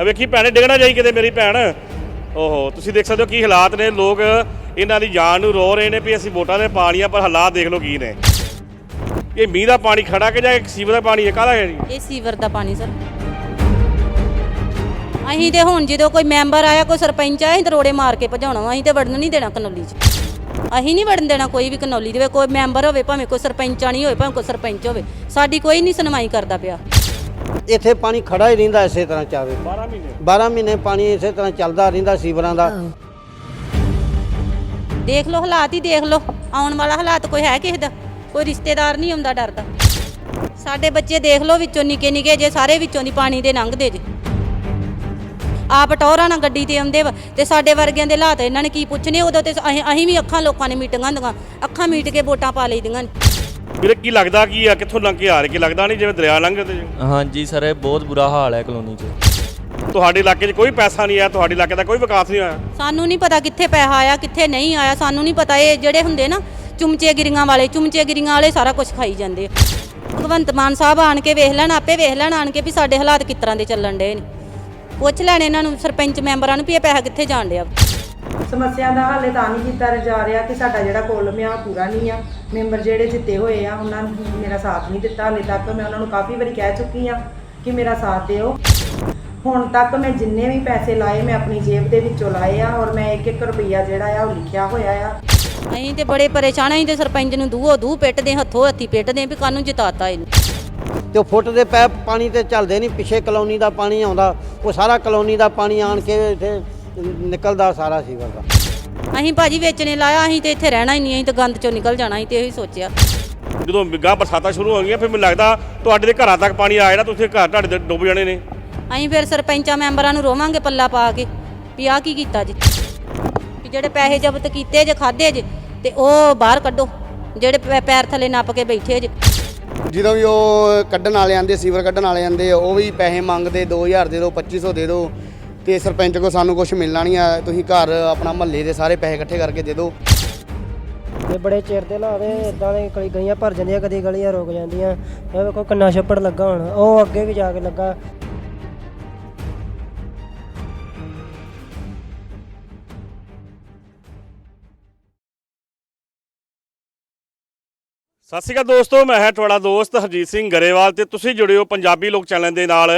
ਆ ਵੇਖੀ ਭੈਣੇ ਡਿੱਗਣਾ ਜਾਈ ਕਿਤੇ ਮੇਰੀ ਭੈਣ। ਓਹੋ, ਤੁਸੀਂ ਦੇਖ ਸਕਦੇ ਹੋ ਕੀ ਹਾਲਾਤ ਨੇ। ਲੋਕ ਇਹਨਾਂ ਦੀ ਜਾਨ ਨੂੰ ਰੋ ਰਹੇ ਨੇ ਵੀ ਅਸੀਂ ਵੋਟਾਂ ਦੇ ਪਾਣੀਆਂ ਪਰ ਹਾਲਾਤ ਦੇਖ ਲਓ ਕੀ ਨੇ। ਇਹ ਮੀਂਹ ਦਾ ਪਾਣੀ ਖੜਾ ਕੇ ਜਾਂ ਸੀਵਰ ਦਾ ਪਾਣੀ ਹੈ ਕਾਹਦਾ ਹੈ ਜੀ? ਇਹ ਸੀਵਰ ਦਾ ਪਾਣੀ, ਸਰ। ਅਸੀਂ ਤੇ ਹੁਣ ਜਦੋਂ ਕੋਈ ਮੈਂਬਰ ਆਇਆ, ਕੋਈ ਸਰਪੰਚ ਆਇਆ, ਅਸੀਂ ਤੇ ਰੋੜੇ ਮਾਰ ਕੇ ਭਜਾਉਣਾ ਅਸੀਂ ਤੇ ਵੜਨ ਨਹੀਂ ਦੇਣਾ ਕਨੌਲੀ 'ਚ। ਅਸੀਂ ਨਹੀਂ ਵੜਨ ਦੇਣਾ ਕੋਈ ਵੀ ਕਨੌਲੀ ਦੇ ਕੋਈ ਮੈਂਬਰ ਹੋਵੇ, ਭਾਵੇਂ ਕੋਈ ਸਰਪੰਚਾ ਨਹੀਂ ਹੋਵੇ ਭਾਵੇਂ ਕੋਈ ਸਰਪੰਚ ਹੋਵੇ। ਸਾਡੀ ਕੋਈ ਨਹੀਂ ਸੁਣਵਾਈ ਕਰਦਾ ਪਿਆ। ਇੱਥੇ ਪਾਣੀ ਖੜਾ ਹੀ ਰਹਿੰਦਾ ਇਸੇ ਤਰ੍ਹਾਂ ਚਾਵੇ। 12 ਮਹੀਨੇ? 12 ਮਹੀਨੇ ਪਾਣੀ ਇਸੇ ਤਰ੍ਹਾਂ ਚੱਲਦਾ ਰਹਿੰਦਾ ਸੀਵਰਾਂ ਦਾ। ਦੇਖ ਲਓ ਹਾਲਾਤ ਹੀ ਦੇਖ ਲਓ। ਆਉਣ ਵਾਲਾ ਹਾਲਾਤ ਕੋਈ ਹੈ ਕਿਸੇ ਦਾ? ਕੋਈ ਰਿਸ਼ਤੇਦਾਰ ਨਹੀਂ ਆਉਂਦਾ ਡਰਦਾ ਸਾਡੇ ਬੱਚੇ ਦੇਖ ਲਓ ਵਿੱਚੋਂ ਨਿੱਕੇ ਨਿੱਕੇ ਜੇ ਸਾਰੇ ਵਿੱਚੋਂ ਦੀ ਪਾਣੀ ਦੇ ਲੰਘਦੇ ਜੇ। ਆਪ ਟੌਰਾਂ ਨਾਲ ਗੱਡੀ ਤੇ ਆਉਂਦੇ ਵਾ ਤੇ ਸਾਡੇ ਵਰਗਿਆਂ ਦੇ ਹਾਲਾਤ ਇਹਨਾਂ ਨੇ ਕੀ ਪੁੱਛਣੇ? ਉਦੋਂ ਤੇ ਅਸੀਂ ਅਸੀਂ ਵੀ ਅੱਖਾਂ ਲੋਕਾਂ ਨੇ ਮੀਟਿੰਗਾਂ ਦੀਆਂ ਅੱਖਾਂ ਮੀਟ ਕੇ ਵੋਟਾਂ ਪਾ ਲਈਆਂ ਨੇ। ਵੀਰੇ ਕੀ ਲੱਗਦਾ ਕੀ ਆ? ਕਿੱਥੋਂ ਲੰਘ ਕੇ ਆ ਰਹੇ? ਕੀ ਲੱਗਦਾ ਨਹੀਂ ਜਿਵੇਂ ਦਰਿਆ ਲੰਘਦੇ ਜੀ? ਹਾਂਜੀ ਸਰ ਇਹ ਬਹੁਤ ਬੁਰਾ ਹਾਲ ਹੈ ਕਲੋਨੀ 'ਚ। ਤੁਹਾਡੇ ਇਲਾਕੇ 'ਚ ਕੋਈ ਪੈਸਾ ਨਹੀਂ ਆਇਆ? ਤੁਹਾਡੇ ਇਲਾਕੇ ਦਾ ਕੋਈ ਵਿਕਾਸ ਨਹੀਂ ਹੋਇਆ? ਸਾਨੂੰ ਨਹੀਂ ਪਤਾ ਕਿੱਥੇ ਪੈਸਾ ਆਇਆ ਕਿੱਥੇ ਨਹੀਂ ਆਇਆ। ਸਾਨੂੰ ਨਹੀਂ ਪਤਾ ਇਹ ਜਿਹੜੇ ਹੁੰਦੇ ਨਾ ਚੁੰਮਚੇ ਗਿਰੀਆਂ ਵਾਲੇ ਚੁੰਮਚੇ ਗਿਰੀਆਂ ਵਾਲੇ ਸਾਰਾ ਕੁਝ ਖਾਈ ਜਾਂਦੇ ਆ। ਭਗਵੰਤ ਮਾਨ ਸਾਹਿਬ ਆਣ ਕੇ ਵੇਖ ਲੈਣ ਆਪੇ ਵੇਖ ਲੈਣ ਆਣ ਕੇ ਵੀ ਸਾਡੇ ਹਾਲਾਤ ਕਿਸ ਤਰ੍ਹਾਂ ਦੇ ਚੱਲਣ ਡੇ ਨੇ। ਪੁੱਛ ਲੈਣ ਇਹਨਾਂ ਨੂੰ ਸਰਪੰਚ ਮੈਂਬਰਾਂ ਨੂੰ ਵੀ ਇਹ ਪੈਸਾ ਕਿੱਥੇ ਜਾਣ ਡਿਆ। ਸਮੱਸਿਆ ਦਾ ਹੱਲ ਤਾਂ ਨਹੀਂ ਕੀਤਾ ਜਾ ਰਿਹਾ ਕਿ ਸਾਡਾ ਜਿਹੜਾ ਕੋਲਮ ਆ ਉਹ ਪੂਰਾ ਨਹੀਂ ਆ। ਮੈਂਬਰ ਜਿਹੜੇ ਜਿੱਤੇ ਹੋਏ ਆ ਉਹਨਾਂ ਨੇ ਮੇਰਾ ਸਾਥ ਨਹੀਂ ਦਿੱਤਾ। ਹਲੇ ਤੱਕ ਮੈਂ ਉਹਨਾਂ ਨੂੰ ਕਾਫੀ ਵਾਰੀ ਕਹਿ ਚੁੱਕੀ ਆ ਕਿ ਮੇਰਾ ਸਾਥ ਦਿਓ। ਹੁਣ ਤੱਕ ਮੈਂ ਜਿੰਨੇ ਵੀ ਪੈਸੇ ਲਾਏ ਮੈਂ ਆਪਣੀ ਜੇਬ ਦੇ ਵਿੱਚੋਂ ਲਾਏ ਆ ਔਰ ਮੈਂ 1-1 ਰੁਪਈਆ ਜਿਹੜਾ ਆ ਉਹ ਲਿਖਿਆ ਹੋਇਆ ਆ। ਅਸੀਂ ਤੇ ਬੜੇ ਪਰੇਸ਼ਾਨ ਆਂ ਤੇ ਸਰਪੰਚ ਨੂੰ ਦੂਹੋ ਦੂਹ ਪਿੱਟਦੇ ਹੱਥੋਂ ਹੱਥੀ ਪਿੱਟਦੇ ਵੀ ਕਾਨੂੰ ਜਿਤਾਤਾ ਇਹਨੂੰ। ਤੇ ਉਹ ਫੁੱਟ ਦੇ ਪੈਪ ਪਾਣੀ ਤੇ ਚੱਲਦੇ ਨਹੀਂ ਪਿੱਛੇ ਕਲੋਨੀ ਦਾ ਪਾਣੀ ਆਉਂਦਾ ਉਹ ਸਾਰਾ ਕਲੋਨੀ ਦਾ ਪਾਣੀ ਆਣ ਕੇ ਇੱਥੇ ਨਿਕਲਦਾ ਸਾਰਾ ਸੀਵਰ ਦਾ। ਅਸੀਂ ਭਾਜੀ ਵੇਚਣੇ ਲਾਇਆ ਅਸੀਂ ਤੇ ਇੱਥੇ ਰਹਿਣਾ ਹੀ ਨਹੀਂ ਅਸੀਂ ਤੇ ਗੰਦ ਚੋਂ ਨਿਕਲ ਜਾਣਾ ਅਸੀਂ ਤੇ ਇਹੀ ਸੋਚਿਆ। ਜਦੋਂ ਗਾਂ ਬਰਸਾਤਾਂ ਸ਼ੁਰੂ ਹੋ ਗਈਆਂ ਫਿਰ ਮੈਨੂੰ ਲੱਗਦਾ ਤੁਹਾਡੇ ਦੇ ਘਰਾਂ ਤੱਕ ਪਾਣੀ ਆ ਜਾਣਾ ਤੁਸੀਂ ਘਰ ਤੁਹਾਡੇ ਦੇ ਡੁੱਬ ਜਾਣੇ ਨੇ। ਅਸੀਂ ਫਿਰ ਸਰਪੰਚਾਂ ਮੈਂਬਰਾਂ ਨੂੰ ਰੋਵਾਂਗੇ ਪੱਲਾ ਪਾ ਕੇ ਵੀ ਆਹ ਕੀ ਕੀਤਾ ਜੀ। ਵੀ ਜਿਹੜੇ ਪੈਸੇ ਜ਼ਬਤ ਕੀਤੇ ਜੇ ਖਾਦੇ ਜੇ ਤੇ ਉਹ ਬਾਹਰ ਕੱਢੋ ਜਿਹੜੇ ਪੈ- ਪੈਰ ਥੱਲੇ ਨੱਪ ਕੇ ਬੈਠੇ ਜੇ। ਜਦੋਂ ਵੀ ਉਹ ਕੱਢਣ ਵਾਲੇ ਆਂਦੇ ਸੀਵਰ ਕੱਢਣ ਵਾਲੇ ਆਂਦੇ ਉਹ ਵੀ ਪੈਸੇ ਮੰਗਦੇ 2000 ਦੇ ਦਿਓ 2500 ਦੇ ਦਿਓ ਤੇ ਸਰਪੰਚ ਕੋ ਸਾਨੂੰ ਕੁਝ ਮਿਲਣਾ ਨਹੀਂ ਆ ਤੁਸੀਂ ਘਰ ਆਪਣਾ ਮਹੱਲੇ ਦੇ ਸਾਰੇ ਪੈਸੇ ਇਕੱਠੇ ਕਰਕੇ ਦੇ ਦਿਓ। ਇਹ ਬੜੇ ਚਿਰ ਦੇ ਲਾਵੇ ਇਦਾਂ ਦੇ ਕਈ ਗਲੀਆਂ ਭਰ ਜਾਂਦੀਆਂ ਕਦੀ ਗਲੀਆਂ ਰੁਕ ਜਾਂਦੀਆਂ। ਇਹ ਵੇਖੋ ਕਿੰਨਾ ਛੱਪੜ ਲੱਗਾ ਹੁਣ ਉਹ ਅੱਗੇ ਵੀ ਜਾ ਕੇ ਲੱਗਾ। ਸਤਿ ਸ਼੍ਰੀ ਅਕਾਲ ਦੋਸਤੋ ਮੈਂ ਹਾਂ ਤੁਹਾਡਾ ਦੋਸਤ ਹਰਜੀਤ ਸਿੰਘ ਗਰੇਵਾਲ ਤੇ ਤੁਸੀਂ ਜੁੜੇ ਹੋ ਪੰਜਾਬੀ ਲੋਕ ਚੈਨਲ ਦੇ ਨਾਲ।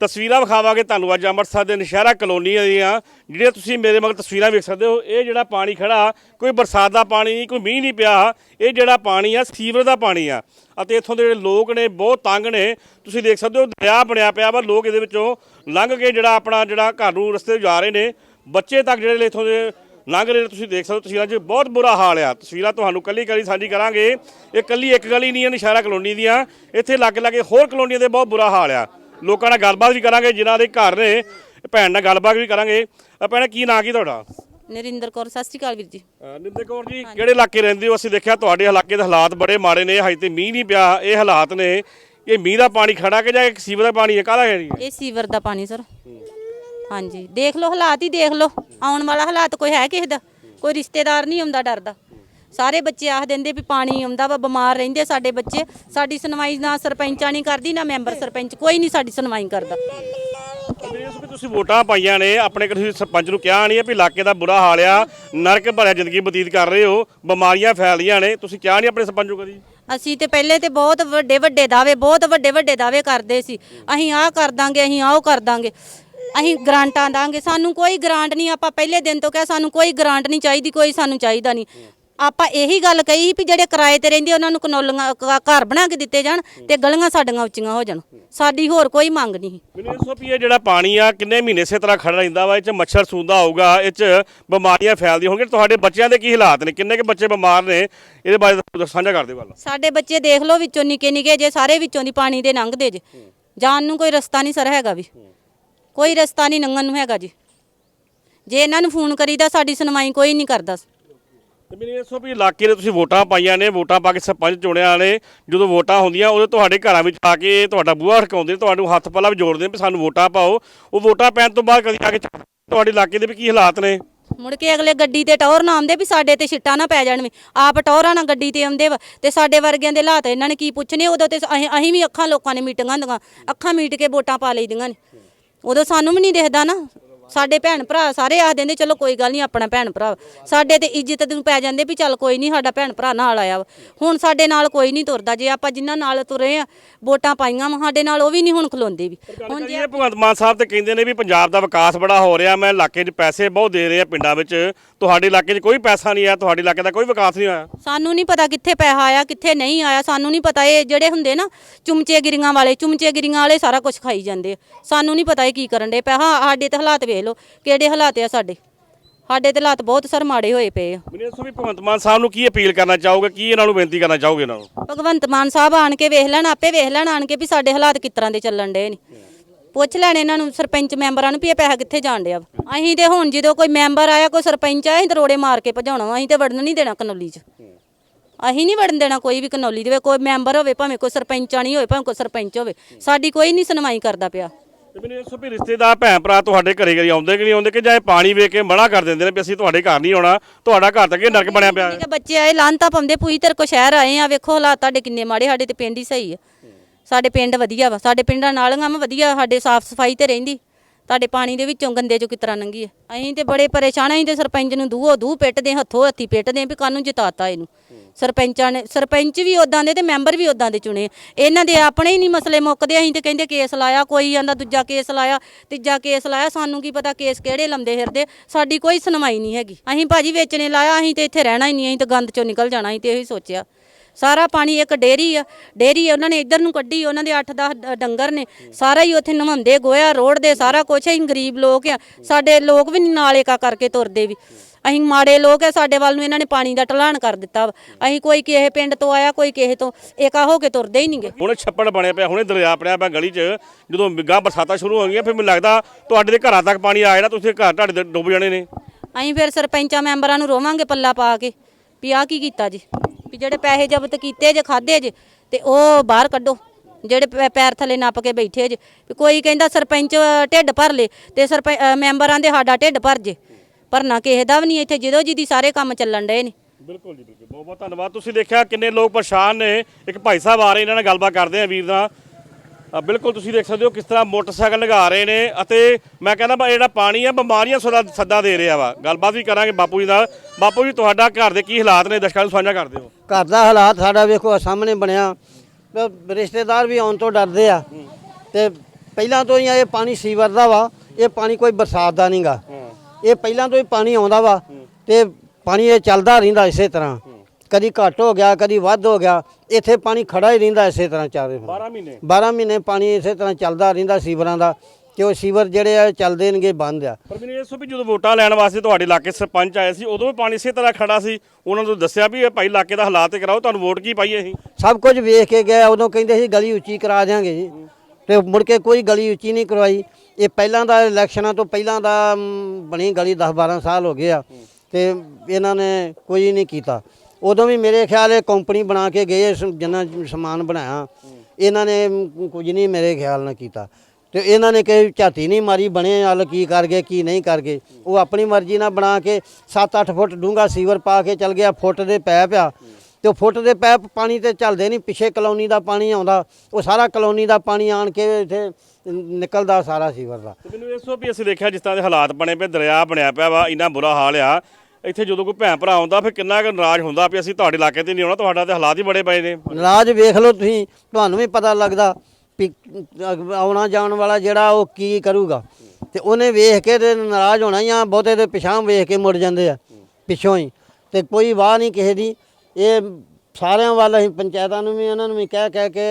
ਤਸਵੀਰਾਂ ਵਿਖਾਵਾਂਗੇ ਤੁਹਾਨੂੰ ਅੱਜ ਅੰਮ੍ਰਿਤਸਰ ਦੇ ਨਸ਼ਹਿਰਾ ਕਲੋਨੀ ਦੀਆਂ ਜਿਹੜੀਆਂ ਤੁਸੀਂ ਮੇਰੇ ਮਗਰ ਤਸਵੀਰਾਂ ਵੇਖ ਸਕਦੇ ਹੋ, ਇਹ ਜਿਹੜਾ ਪਾਣੀ ਖੜਾ, ਕੋਈ ਬਰਸਾਤ ਦਾ ਪਾਣੀ ਨਹੀਂ, ਕੋਈ ਮੀਂਹ ਨਹੀਂ ਪਿਆ, ਇਹ ਜਿਹੜਾ ਪਾਣੀ ਆ, ਸੀਵਰ ਦਾ ਪਾਣੀ ਆ। ਅਤੇ ਇੱਥੋਂ ਦੇ ਜਿਹੜੇ ਲੋਕ ਨੇ, ਬਹੁਤ ਤੰਗ ਨੇ, ਤੁਸੀਂ ਦੇਖ ਸਕਦੇ ਹੋ, ਦਰਿਆ ਬਣਿਆ ਪਿਆ ਵਾ, ਲੋਕ ਇਹਦੇ ਵਿੱਚੋਂ ਲੰਘ ਕੇ ਜਿਹੜਾ ਆਪਣਾ ਜਿਹੜਾ ਘਰ ਨੂੰ ਰਸਤੇ ਜਾ ਰਹੇ ਨੇ, ਬੱਚੇ ਤੱਕ ਜਿਹੜੇ ਇੱਥੋਂ ਦੇ ਲੰਘ ਰਹੇ ਤੁਸੀਂ ਦੇਖ ਸਕਦੇ ਹੋ ਤਸਵੀਰਾਂ 'ਚ, ਬਹੁਤ ਬੁਰਾ ਹਾਲ ਆ। ਤਸਵੀਰਾਂ ਤੁਹਾਨੂੰ ਕੱਲੀ ਕੱਲੀ ਸਾਂਝੀ ਕਰਾਂਗੇ, ਇਹ ਕੱਲੀ ਇੱਕ ਗਲੀ ਨਹੀਂ ਹੈ ਨਸ਼ਹਿਰਾ ਕਲੋਨੀ ਦੀਆਂ, ਇੱਥੇ ਲਾਗੇ ਲਾਗੇ ਹੋਰ ਕਲੋਨੀਆਂ ਦੇ ਬਹੁਤ ਬੁਰਾ ਹਾਲ ਆ। ਲੋਕਾਂ ਨਾਲ ਗੱਲਬਾਤ ਵੀ ਕਰਾਂਗੇ ਜਿਨ੍ਹਾਂ ਦੇ ਘਰ ਨੇ ਭੈਣ ਨਾਲ ਗੱਲਬਾਤ ਵੀ ਕਰਾਂਗੇ। ਅ ਭੈਣੇ ਕੀ ਨਾਂ ਕੀ ਤੁਹਾਡਾ? ਨਰਿੰਦਰ ਕੌਰ ਸਤਿ ਸ਼੍ਰੀ ਅਕਾਲ ਵੀਰ ਜੀ। ਨਿੰਦੇ ਕੌਰ ਜੀ ਕਿਹੜੇ ਇਲਾਕੇ ਰਹਿੰਦੇ ਹੋ? ਅਸੀਂ ਦੇਖਿਆ ਤੁਹਾਡੇ ਇਲਾਕੇ ਦੇ ਹਾਲਾਤ ਬੜੇ ਮਾੜੇ ਨੇ ਹਜੇ ਤੇ ਮੀਂਹ ਨਹੀਂ ਪਿਆ। ਇਹ ਹਾਲਾਤ ਨੇ ਇਹ ਮੀਂਹ ਦਾ ਪਾਣੀ ਖੜਾ ਕੇ ਜਾਂ ਇੱਕ ਸੀਵਰ ਦਾ ਪਾਣੀ ਹੈ? ਕਾਹਦਾ ਹੈ ਜੀ? ਇਹ ਸੀਵਰ ਦਾ ਪਾਣੀ ਸਰ। ਹਾਂਜੀ ਦੇਖ ਲਓ ਹਾਲਾਤ ਹੀ ਦੇਖ ਲਓ। ਆਉਣ ਵਾਲਾ ਹਾਲਾਤ ਕੋਈ ਹੈ ਕਿਸੇ ਦਾ? ਕੋਈ ਰਿਸ਼ਤੇਦਾਰ ਨਹੀਂ ਆਉਂਦਾ ਡਰਦਾ। ਸਾਰੇ ਬੱਚੇ ਆਖ ਦਿੰਦੇ ਵੀ ਪਾਣੀ ਆਉਂਦਾ ਵਾ ਬਿਮਾਰ ਰਹਿੰਦੇ ਸਾਡੇ ਬੱਚੇ। ਸਾਡੀ ਸੁਣਵਾਈ ਨਾ ਸਰਪੰਚਾਂ ਨਹੀਂ ਕਰਦੀ ਨਾ ਮੈਂਬਰ ਸਰਪੰਚ। ਕੋਈ ਨਹੀਂ ਸਾਡੀ ਸੁਣਵਾਈ ਕਰਦਾ। ਇਸ ਵੀ ਤੁਸੀਂ ਵੋਟਾਂ ਪਾਈਆਂ ਨੇ ਆਪਣੇ ਕਿਸੇ ਸਰਪੰਚ ਨੂੰ ਕਿਹਾ ਨਹੀਂ ਹੈ ਵੀ ਇਲਾਕੇ ਦਾ ਬੁਰਾ ਹਾਲ ਆ ਨਰਕ ਭਰਿਆ ਜ਼ਿੰਦਗੀ ਬਤੀਤ ਕਰ ਰਹੇ ਹੋ ਬਿਮਾਰੀਆਂ ਫੈਲਦੀਆਂ ਨੇ ਤੁਸੀਂ ਕਿਹਾ ਨਹੀਂ ਆਪਣੇ ਸਰਪੰਚ ਨੂੰ ਕਦੀ? ਅਸੀਂ ਤੇ ਪਹਿਲੇ ਤੇ ਬਹੁਤ ਵੱਡੇ ਵੱਡੇ ਦਾਅਵੇ ਬਹੁਤ ਵੱਡੇ ਵੱਡੇ ਦਾਅਵੇ ਕਰਦੇ ਸੀ। ਅਸੀਂ ਆਹ ਕਰ ਦਾਂਗੇ ਅਸੀਂ ਆਹ ਕਰ ਦਾਂਗੇ। ਅਸੀਂ ਗ੍ਰਾਂਟਾਂ ਦਾਂਗੇ। ਸਾਨੂੰ ਕੋਈ ਗ੍ਰਾਂਟ ਨਹੀਂ ਆਪਾਂ ਪਹਿਲੇ ਦਿਨ ਤੋਂ ਕਿਹਾ ਸਾਨੂੰ ਕੋਈ ਗ੍ਰਾਂਟ ਨਹੀਂ ਚਾਹੀਦੀ ਕੋਈ ਸਾਨੂੰ ਚਾਹੀਦਾ ਨਹੀਂ। ਆਪਾਂ ਇਹੀ ਗੱਲ ਕਹੀ ਵੀ ਜਿਹੜੇ ਕਿਰਾਏ ਤੇ ਰਹਿੰਦੇ ਉਹਨਾਂ ਨੂੰ ਕਨੋਲੀਆਂ ਕ- ਘਰ ਬਣਾ ਕੇ ਦਿੱਤੇ ਜਾਣ ਤੇ ਗਲੀਆਂ ਸਾਡੀਆਂ ਉੱਚੀਆਂ ਹੋ ਜਾਣ। ਸਾਡੀ ਹੋਰ ਕੋਈ ਮੰਗ ਨਹੀਂ। ਮੈਨੂੰ ਇਹ ਦੱਸੋ ਵੀ ਇਹ ਜਿਹੜਾ ਪਾਣੀ ਆ ਕਿੰਨੇ ਮਹੀਨੇ ਇਸੇ ਤਰ੍ਹਾਂ ਖੜਾ ਰਹਿੰਦਾ ਵਾ? ਇਹ ਚ ਮੱਛਰ ਸੂੰਦਾ ਹੋਊਗਾ ਇਹ ਚ ਬਿਮਾਰੀਆਂ ਫੈਲਦੀਆਂ ਹੋਣਗੀਆਂ। ਤੁਹਾਡੇ ਬੱਚਿਆਂ ਦੇ ਕੀ ਹਾਲਾਤ ਨੇ? ਕਿੰਨੇ ਕੇ ਬੱਚੇ ਬਿਮਾਰ ਨੇ? ਇਹਦੇ ਬਾਰੇ ਦੱਸੋ, ਸਾਂਝਾ ਕਰ ਦਿਓ ਗੱਲ। ਸਾਡੇ ਬੱਚੇ ਦੇਖ ਲਓ ਵਿੱਚੋਂ ਨਿੱਕੇ ਨਿੱਕੇ ਜੇ ਸਾਰੇ ਵਿੱਚੋਂ ਦੀ ਪਾਣੀ ਦੇ ਲੰਘਦੇ ਜੇ। ਜਾਣ ਨੂੰ ਕੋਈ ਰਸਤਾ ਨਹੀਂ ਸਰ ਹੈਗਾ ਵੀ। ਕੋਈ ਰਸਤਾ ਨਹੀਂ ਲੰਘਣ ਨੂੰ ਹੈਗਾ ਜੀ। ਜੇ ਇਹਨਾਂ ਨੂੰ ਫੋਨ ਕਰੀਦਾ ਸਾਡੀ ਸੁਣਵਾਈ ਕੋਈ ਨਹੀਂ ਕਰਦਾ। ਤੇ ਮੈਨੂੰ ਇਹ ਦੱਸੋ ਵੀ ਇਲਾਕੇ ਦੇ ਤੁਸੀਂ ਵੋਟਾਂ ਪਾਈਆਂ ਨੇ, ਵੋਟਾਂ ਪਾ ਕੇ ਸਰਪੰਚ ਚੁਣਿਆ ਨੇ ਜਦੋਂ ਵੋਟਾਂ ਹੁੰਦੀਆਂ, ਉਦੋਂ ਤੁਹਾਡੇ ਘਰਾਂ ਵਿੱਚ ਆ ਕੇ ਤੁਹਾਡਾ ਬੂਹਾ ਹਟਕਾਉਂਦੇ ਤੁਹਾਨੂੰ ਹੱਥ ਪੱਲਾ ਵੀ ਜੋੜਦੇ ਵੀ ਸਾਨੂੰ ਵੋਟਾਂ ਪਾਓ। ਉਹ ਵੋਟਾਂ ਪੈਣ ਤੋਂ ਬਾਅਦ ਕਦੀ ਆ ਕੇ ਤੁਹਾਡੇ ਇਲਾਕੇ ਦੇ ਵੀ ਕੀ ਹਾਲਾਤ ਨੇ? ਮੁੜ ਕੇ ਅਗਲੇ ਗੱਡੀ ਤੇ ਟੌਰ ਨਾ ਆਉਂਦੇ ਵੀ ਸਾਡੇ ਤੇ ਛਿੱਟਾ ਨਾ ਪੈ ਜਾਣ ਵੀ। ਆਪ ਟੌਰਾਂ ਨਾਲ ਗੱਡੀ ਤੇ ਆਉਂਦੇ ਵਾ ਤੇ ਸਾਡੇ ਵਰਗਿਆਂ ਦੇ ਹਾਲਾਤ ਇਹਨਾਂ ਨੇ ਕੀ ਪੁੱਛਣੇ, ਉਦੋਂ ਤੇ ਅਸੀਂ ਅਸੀਂ ਵੀ ਅੱਖਾਂ ਲੋਕਾਂ ਨੇ ਮੀਟਿੰਗਾਂ ਦੀਆਂ ਅੱਖਾਂ ਮੀਟ ਕੇ ਵੋਟਾਂ ਪਾ ਲਈਦੀਆਂ ਨੇ। ਉਦੋਂ ਸਾਨੂੰ ਵੀ ਨਹੀਂ ਦਿਖਦਾ ਨਾ। ਸਾਡੇ ਭੈਣ ਭਰਾ ਸਾਰੇ ਆਖ ਦਿੰਦੇ ਚਲੋ ਕੋਈ ਗੱਲ ਨਹੀਂ ਆਪਣਾ ਭੈਣ ਭਰਾ। ਸਾਡੇ ਤੇ ਇੱਜ਼ਤ ਨੂੰ ਪੈ ਜਾਂਦੇ ਵੀ ਚੱਲ ਕੋਈ ਨਹੀਂ ਸਾਡਾ ਭੈਣ ਭਰਾ ਨਾਲ ਆਇਆ ਵਾ। ਹੁਣ ਸਾਡੇ ਨਾਲ ਕੋਈ ਨਹੀਂ ਤੁਰਦਾ ਜੇ ਆਪਾਂ ਜਿਨ੍ਹਾਂ ਨਾਲ ਤੁਰੇ ਆ ਵੋਟਾਂ ਪਾਈਆਂ ਵਾ ਸਾਡੇ ਨਾਲ ਉਹ ਵੀ ਨਹੀਂ ਹੁਣ ਖਲੋਂਦੇ ਵੀ। ਹੁਣ ਜੇ ਇਹ ਭਗਵੰਤ ਮਾਨ ਸਾਹਿਬ ਤੇ ਕਹਿੰਦੇ ਨੇ ਵੀ ਪੰਜਾਬ ਦਾ ਵਿਕਾਸ ਬੜਾ ਹੋ ਰਿਹਾ ਮੈਂ ਇਲਾਕੇ 'ਚ ਪੈਸੇ ਬਹੁਤ ਦੇ ਰਹੇ ਆ ਪਿੰਡਾਂ ਵਿੱਚ। ਤੁਹਾਡੇ ਇਲਾਕੇ 'ਚ ਕੋਈ ਪੈਸਾ ਨਹੀਂ ਆਇਆ ਤੁਹਾਡੇ ਇਲਾਕੇ ਦਾ ਕੋਈ ਵਿਕਾਸ ਨਹੀਂ ਹੋਇਆ। ਸਾਨੂੰ ਨਹੀਂ ਪਤਾ ਕਿੱਥੇ ਪੈਸਾ ਆਇਆ ਕਿੱਥੇ ਨਹੀਂ ਆਇਆ ਸਾਨੂੰ ਨਹੀਂ ਪਤਾ ਇਹ ਜਿਹੜੇ ਹੁੰਦੇ ਨਾ ਚੁੰਮਚੇ ਗਿਰੀਆਂ ਵਾਲੇ ਚੁੰਮਚੇ ਗਿਰੀਆਂ ਵਾਲੇ ਸਾਰਾ ਕੁਝ ਖਾਈ ਜਾਂਦੇ ਆ। ਸਾਨੂੰ ਨਹੀਂ ਪਤਾ ਇਹ ਕੀ ਕਰਨ ਦੇ ਪੈਸਾ ਸਾਡੇ ਤੇ ਹਾਲਾਤ ਵੇਖ ਲਓ ਕਿਹੜੇ ਹਾਲਾਤ ਆ ਸਾਡੇ? ਸਾਡੇ ਤੇ ਹਾਲਾਤ ਬਹੁਤ ਸਰ ਮਾੜੇ ਹੋਏ ਪਏ ਆ। ਮੈਨੂੰ ਦੱਸੋ ਵੀ ਭਗਵੰਤ ਮਾਨ ਸਾਹਿਬ ਨੂੰ ਕੀ ਅਪੀਲ ਕਰਨਾ ਚਾਹੋਗੇ? ਕੀ ਇਹਨਾਂ ਨੂੰ ਬੇਨਤੀ ਕਰਨਾ ਚਾਹੋਗੇ ਇਹਨਾਂ ਨੂੰ? ਭਗਵੰਤ ਮਾਨ ਸਾਹਿਬ ਆਣ ਕੇ ਵੇਖ ਲੈਣ ਆਪੇ ਵੇਖ ਲੈਣ ਆਣ ਕੇ ਵੀ ਸਾਡੇ ਹਾਲਾਤ ਕਿਸ ਤਰ੍ਹਾਂ ਦੇ ਚੱਲਣ ਡੇ ਨੇ। ਪੁੱਛ ਲੈਣ ਇਹਨਾਂ ਨੂੰ ਸਰਪੰਚ ਮੈਂਬਰਾਂ ਨੂੰ ਵੀ ਇਹ ਪੈਸਾ ਕਿੱਥੇ ਜਾਣ ਡਿਆ ਵਾ। ਅਸੀਂ ਤੇ ਹੁਣ ਜਦੋਂ ਕੋਈ ਮੈਂਬਰ ਆਇਆ ਕੋਈ ਸਰਪੰਚ ਆਇਆ ਅਸੀਂ ਤੇ ਰੋੜੇ ਮਾਰ ਕੇ ਭਜਾਉਣਾ ਵਾ, ਅਸੀਂ ਤੇ ਵੜਨ ਨਹੀਂ ਦੇਣਾ ਕਨੌਲੀ 'ਚ। ਅਸੀਂ ਨਹੀਂ ਵੜਨ ਦੇਣਾ ਕੋਈ ਵੀ ਕਨੌਲੀ ਦੇ ਵਿੱਚ ਕੋਈ ਮੈਂਬਰ ਹੋਵੇ ਭਾਵੇਂ ਕੋਈ ਸਰਪੰਚ ਆਣੀ ਹੋਵੇ ਭਾਵੇਂ ਕੋਈ ਸਰਪੰਚ ਹੋਵੇ। ਸਾਡੀ ਕੋਈ ਨਹੀਂ ਸੁਣਵਾਈ ਕਰਦਾ ਪਿਆ। ਤੇ ਮੈਨੂੰ ਦੱਸੋ ਵੀ ਰਿਸ਼ਤੇਦਾਰ, ਭੈਣ ਭਰਾ ਤੁਹਾਡੇ ਘਰੇ ਘਰੇ ਆਉਂਦੇ ਕਿ ਨਹੀਂ ਆਉਂਦੇ ਕਿ ਜਾਂ ਇਹ ਪਾਣੀ ਵੇਖ ਕੇ ਮਨਾ ਕਰ ਦਿੰਦੇ ਨੇ ਵੀ ਅਸੀਂ ਤੁਹਾਡੇ ਘਰ ਨਹੀਂ ਆਉਣਾ, ਤੁਹਾਡਾ ਘਰ ਤਾਂ ਕਿ ਨਰਕ ਬਣਿਆ ਪਿਆ ਹੈ। ਠੀਕ ਹੈ ਬੱਚੇ, ਆਏ ਲਾਂਤਾ ਪਾਉਂਦੇ, ਪੂਰੀ ਤੇਰੇ ਕੋ ਸ਼ਹਿਰ ਆਏ ਆ, ਵੇਖੋ ਹਾਲਾਤ ਤੁਹਾਡੇ ਕਿੰਨੇ ਮਾੜੇ, ਸਾਡੇ ਤੇ ਪਿੰਡ ਹੀ ਸਹੀ ਆ। ਸਾਡੇ ਪਿੰਡ ਵਧੀਆ ਵਾ, ਸਾਡੇ ਪਿੰਡਾਂ ਨਾਲੀਆਂ ਵਾ ਵਧੀਆ, ਸਾਡੇ ਸਾਫ਼ ਸਫ਼ਾਈ ਤੇ ਰਹਿੰਦੀ। ਤੁਹਾਡੇ ਪਾਣੀ ਦੇ ਵਿੱਚੋਂ ਗੰਦੇ ਚੋਂ ਕਿਤਰਾ ਲੰਗੀ ਅਸੀਂ ਤੇ ਬੜੇ ਪਰੇਸ਼ਾਨ ਆਂ ਤੇ ਸਰਪੰਚ ਨੂੰ ਦੂਹੋ ਦੂਹ ਪਿੱਟਦੇ ਹੱਥੋਂ ਹੱਥੀ ਪਿੱਟਦੇ ਵੀ ਕਾਨੂੰ ਜਿਤਾਤਾ ਇਹਨੂੰ। ਸਰਪੰਚਾਂ ਨੇ, ਸਰਪੰਚ ਵੀ ਉਦਾਂ ਦੇ ਤੇ ਮੈਂਬਰ ਵੀ ਉਦਾਂ ਦੇ ਚੁਣੇ ਇਹਨਾਂ ਦੇ ਆਪਣੇ ਹੀ ਨਹੀਂ ਮਸਲੇ ਮੁੱਕਦੇ, ਅਸੀਂ ਤੇ ਕਹਿੰਦੇ ਕੇਸ ਲਾਇਆ, ਕੋਈ ਆਂਦਾ ਦੂਜਾ ਕੇਸ ਲਾਇਆ, ਤੀਜਾ ਕੇਸ ਲਾਇਆ, ਸਾਨੂੰ ਕੀ ਪਤਾ ਕੇਸ ਕਿਹੜੇ ਲੰਦੇ ਫਿਰਦੇ ਸਾਡੀ ਕੋਈ ਸੁਣਵਾਈ ਨਹੀਂ ਹੈਗੀ। ਅਸੀਂ ਭਾਜੀ ਵੇਚਣੇ ਲਾਇਆ, ਅਸੀਂ ਤੇ ਇੱਥੇ ਰਹਿਣਾ ਹੀ ਨਹੀਂ, ਅਸੀਂ ਤੇ ਗੰਦ ਚੋਂ ਨਿਕਲ ਜਾਣਾ, ਅਸੀਂ ਤੇ ਇਹੀ ਸੋਚਿਆ। ਸਾਰਾ ਪਾਣੀ ਇੱਕ ਡੇਰੀ ਆ ਡੇਰੀ ਉਹਨਾਂ ਨੇ ਇੱਧਰ ਨੂੰ ਕੱਢੀ ਉਹਨਾਂ ਦੇ 8-10 ਡੰਗਰ ਨੇ ਸਾਰਾ ਹੀ ਉੱਥੇ ਨਹਾਉਂਦੇ ਗੋਇਆ ਰੋਡ ਦੇ ਸਾਰਾ ਕੁਛ ਅਸੀਂ ਗਰੀਬ ਲੋਕ ਆ ਸਾਡੇ ਲੋਕ ਵੀ ਨਾਲ ਏਕਾ ਕਰਕੇ ਤੁਰਦੇ ਵੀ। ਅਸੀਂ ਮਾੜੇ ਲੋਕ ਆ ਸਾਡੇ ਵੱਲ ਨੂੰ ਇਹਨਾਂ ਨੇ ਪਾਣੀ ਦਾ ਢਲਾਣ ਕਰ ਦਿੱਤਾ ਵਾ। ਅਸੀਂ ਕੋਈ ਕਿਸੇ ਪਿੰਡ ਤੋਂ ਆਇਆ ਕੋਈ ਕਿਸੇ ਤੋਂ ਏਕਾ ਹੋ ਕੇ ਤੁਰਦੇ ਹੀ ਨਹੀਂਗੇ ਹੁਣੇ ਛੱਪੜ ਬਣਿਆ ਪਿਆ ਹੁਣੇ ਦਰਿਆ ਬਣਿਆ ਪਿਆ ਗਲੀ 'ਚ ਜਦੋਂ ਗਾਂ ਬਰਸਾਤਾਂ ਸ਼ੁਰੂ ਹੋ ਗਈਆਂ ਫਿਰ ਮੈਨੂੰ ਲੱਗਦਾ ਤੁਹਾਡੇ ਦੇ ਘਰਾਂ ਤੱਕ ਪਾਣੀ ਆ ਜਾਣਾ ਤੁਸੀਂ ਘਰ ਤੁਹਾਡੇ ਦੇ ਡੁੱਬ ਜਾਣੇ ਨੇ। ਅਸੀਂ ਫਿਰ ਸਰਪੰਚਾਂ ਮੈਂਬਰਾਂ ਨੂੰ ਰੋਵਾਂਗੇ ਪੱਲਾ ਪਾ ਕੇ ਵੀ ਆਹ ਕੀ ਕੀਤਾ ਜੀ? ਵੀ ਜਿਹੜੇ ਪੈਸੇ ਜ਼ਬਤ ਕੀਤੇ ਜੇ ਖਾਦੇ ਜੇ, ਤੇ ਉਹ ਬਾਹਰ ਕੱਢੋ। ਜਿਹੜੇ ਪੈ- ਪੈਰ ਥੱਲੇ ਨੱਪ ਕੇ ਬੈਠੇ ਜੇ। ਵੀ ਕੋਈ ਕਹਿੰਦਾ ਸਰਪੰਚ ਢਿੱਡ ਭਰ ਲੇ ਤੇ ਸਰਪੰਚ ਮੈਂਬਰਾਂ ਦੇ ਸਾਡਾ ਢਿੱਡ ਭਰ ਜੇ। ਭਰਨਾ ਕਿਸੇ ਦਾ ਵੀ ਨਹੀਂ ਇੱਥੇ, ਜਦੋਂ ਜਿਹਦੀ ਸਾਰੇ ਕੰਮ ਚੱਲਣ ਡਏ ਨੇ। ਬਿਲਕੁਲ ਜੀ, ਬਿਲਕੁਲ। ਬਹੁਤ ਬਹੁਤ ਧੰਨਵਾਦ। ਤੁਸੀਂ ਦੇਖਿਆ ਕਿੰਨੇ ਲੋਕ ਪਰੇਸ਼ਾਨ ਨੇ। ਇੱਕ ਭਾਈ ਸਾਹਿਬ ਆ ਰਹੇ, ਇਹਨਾਂ ਨਾਲ ਗੱਲਬਾਤ ਕਰਦੇ ਆ ਵੀਰ ਨਾਲ। ਬਿਲਕੁਲ ਤੁਸੀਂ ਦੇਖ ਸਕਦੇ ਹੋ ਕਿਸ ਤਰ੍ਹਾਂ ਮੋਟਰਸਾਈਕਲ ਲਗਾ ਰਹੇ ਨੇ ਅਤੇ ਮੈਂ ਕਹਿੰਦਾ ਬਾ ਜਿਹੜਾ ਪਾਣੀ ਆ ਬਿਮਾਰੀਆਂ ਸਦਾ ਸੱਦਾ ਦੇ ਰਿਹਾ ਵਾ। ਗੱਲਬਾਤ ਵੀ ਕਰਾਂਗੇ ਬਾਪੂ ਜੀ ਨਾਲ। ਬਾਪੂ ਜੀ ਤੁਹਾਡਾ ਘਰ ਦੇ ਕੀ ਹਾਲਾਤ ਨੇ? ਦਰਸ਼ਕਾਂ ਨੂੰ ਸਾਂਝਾ ਕਰਦੇ ਹੋ। ਘਰ ਦਾ ਹਾਲਾਤ ਸਾਡਾ ਵੇਖੋ ਆਹ ਸਾਹਮਣੇ ਬਣਿਆ। ਰਿਸ਼ਤੇਦਾਰ ਵੀ ਆਉਣ ਤੋਂ ਡਰਦੇ ਆ। ਤੇ ਪਹਿਲਾਂ ਤੋਂ ਹੀ ਇਹ ਪਾਣੀ ਸੀਵਰ ਦਾ ਵਾ। ਇਹ ਪਾਣੀ ਕੋਈ ਬਰਸਾਤ ਦਾ ਨਹੀਂਗਾ ਇਹ ਪਹਿਲਾਂ ਤੋਂ ਹੀ ਪਾਣੀ ਆਉਂਦਾ ਵਾ। ਤੇ ਪਾਣੀ ਇਹ ਚੱਲਦਾ ਰਹਿੰਦਾ ਇਸੇ ਤਰ੍ਹਾਂ। ਕਦੀ ਘੱਟ ਹੋ ਗਿਆ ਕਦੀ ਵੱਧ ਹੋ ਗਿਆ ਇੱਥੇ ਪਾਣੀ ਖੜਾ ਹੀ ਰਹਿੰਦਾ ਇਸੇ ਤਰ੍ਹਾਂ ਚਾਰੇ 12 ਮਹੀਨੇ? 12 ਮਹੀਨੇ ਪਾਣੀ ਇਸੇ ਤਰ੍ਹਾਂ ਚੱਲਦਾ ਰਹਿੰਦਾ ਸੀਵਰਾਂ ਦਾ ਤੇ ਉਹ ਸੀਵਰ ਜਿਹੜੇ ਆ ਚੱਲਦੇ ਨੇਗੇ ਬੰਦ ਆ। ਪਰ ਮੈਨੂੰ ਇਹ ਸੋ ਵੀ ਜਦੋਂ ਵੋਟਾਂ ਲੈਣ ਵਾਸਤੇ ਤੁਹਾਡੇ ਇਲਾਕੇ ਸਰਪੰਚ ਆਏ ਸੀ ਉਦੋਂ ਵੀ ਪਾਣੀ ਇਸੇ ਤਰ੍ਹਾਂ ਖੜਾ ਸੀ? ਉਹਨਾਂ ਨੂੰ ਦੱਸਿਆ ਵੀ ਇਹ ਭਾਈ ਇਲਾਕੇ ਦਾ ਹਾਲਾਤ ਕਰਾਓ ਤੁਹਾਨੂੰ ਵੋਟ ਕੀ ਪਾਈਏ ਅਸੀਂ? ਸਭ ਕੁਝ ਵੇਖ ਕੇ ਗਏ ਉਦੋਂ ਕਹਿੰਦੇ ਸੀ ਗਲੀ ਉੱਚੀ ਕਰਾ ਦਿਆਂਗੇ ਜੀ। ਤੇ ਮੁੜ ਕੇ ਕੋਈ ਗਲੀ ਉੱਚੀ ਨਹੀਂ ਕਰਵਾਈ। ਇਹ ਪਹਿਲਾਂ ਦਾ ਇਲੈਕਸ਼ਨਾਂ ਤੋਂ ਪਹਿਲਾਂ ਦਾ ਬਣੀ ਗਲੀ 10 12 ਸਾਲ ਹੋ ਗਏ ਆ। ਤੇ ਇਹਨਾਂ ਨੇ ਕੋਈ ਨਹੀਂ ਕੀਤਾ। ਉਦੋਂ ਵੀ ਮੇਰੇ ਖਿਆਲ ਇਹ ਕੰਪਨੀ ਬਣਾ ਕੇ ਗਏ, ਸ- ਜਿੰਨਾ ਸਮਾਨ ਬਣਾਇਆ। ਇਹਨਾਂ ਨੇ ਕੁਝ ਨਹੀਂ ਮੇਰੇ ਖਿਆਲ ਨਾਲ ਕੀਤਾ। ਤੇ ਇਹਨਾਂ ਨੇ ਕਹੇ ਝਾਤੀ ਨਹੀਂ ਮਾਰੀ, ਬਣੇ ਹਲ ਕੀ ਕਰ ਗਏ, ਕੀ ਨਹੀਂ ਕਰ ਗਏ। ਉਹ ਆਪਣੀ ਮਰਜ਼ੀ ਨਾਲ ਬਣਾ ਕੇ 7-8 ਫੁੱਟ ਡੂੰਘਾ ਸੀਵਰ ਪਾ ਕੇ ਚੱਲ ਗਿਆ, ਫੁੱਟ ਦੇ ਪੈਪ ਆ। ਤੇ ਉਹ ਫੁੱਟ ਦੇ ਪੈਪ ਪਾਣੀ ਤੇ ਚੱਲਦੇ ਨਹੀਂ, ਪਿੱਛੇ ਕਲੋਨੀ ਦਾ ਪਾਣੀ ਆਉਂਦਾ। ਉਹ ਸਾਰਾ ਕਲੋਨੀ ਦਾ ਪਾਣੀ ਆਣ ਕੇ ਇੱਥੇ ਨਿਕਲਦਾ ਸਾਰਾ ਸੀਵਰ ਦਾ। ਤੇ ਮੈਨੂੰ ਇਹ ਸੋ ਵੀ ਅਸੀਂ ਦੇਖਿਆ ਜਿਸ ਤਰ੍ਹਾਂ ਦੇ ਹਾਲਾਤ ਬਣੇ ਪਏ, ਦਰਿਆ ਬਣਿਆ ਪਿਆ ਵਾ, ਇੰਨਾ ਬੁਰਾ ਹਾਲ ਆ। ਇੱਥੇ ਜਦੋਂ ਕੋਈ ਭੈਣ ਭਰਾ ਆਉਂਦਾ, ਫਿਰ ਕਿੰਨਾ ਕੁ ਨਾਰਾਜ਼ ਹੁੰਦਾ ਵੀ ਅਸੀਂ ਤੁਹਾਡੇ ਇਲਾਕੇ ਤੇ ਨਹੀਂ ਆਉਣਾ, ਤੁਹਾਡਾ ਤੇ ਹਾਲਾਤ ਹੀ ਬੜੇ ਪਏ ਨੇ। ਨਾਰਾਜ਼ ਵੇਖ ਲਓ ਤੁਸੀਂ, ਤੁਹਾਨੂੰ ਵੀ ਪਤਾ ਲੱਗਦਾ ਵੀ ਆਉਣਾ ਜਾਣ ਵਾਲਾ ਜਿਹੜਾ ਉਹ ਕੀ ਕਰੂਗਾ। ਤੇ ਉਹਨੇ ਵੇਖ ਕੇ ਤੇ ਨਾਰਾਜ਼ ਹੋਣਾ ਹੀ ਆ, ਬਹੁਤੇ ਦੇ ਪਿਛਾਂ ਵੇਖ ਕੇ ਮੁੜ ਜਾਂਦੇ ਆ, ਪਿੱਛੋਂ ਹੀ। ਤੇ ਕੋਈ ਵਾਹ ਨਹੀਂ ਕਿਸੇ ਦੀ। ਇਹ ਸਾਰਿਆਂ ਵੱਲ ਅਸੀਂ ਪੰਚਾਇਤਾਂ ਨੂੰ ਵੀ ਇਹਨਾਂ ਨੂੰ ਵੀ ਕਹਿ ਕਹਿ ਕੇ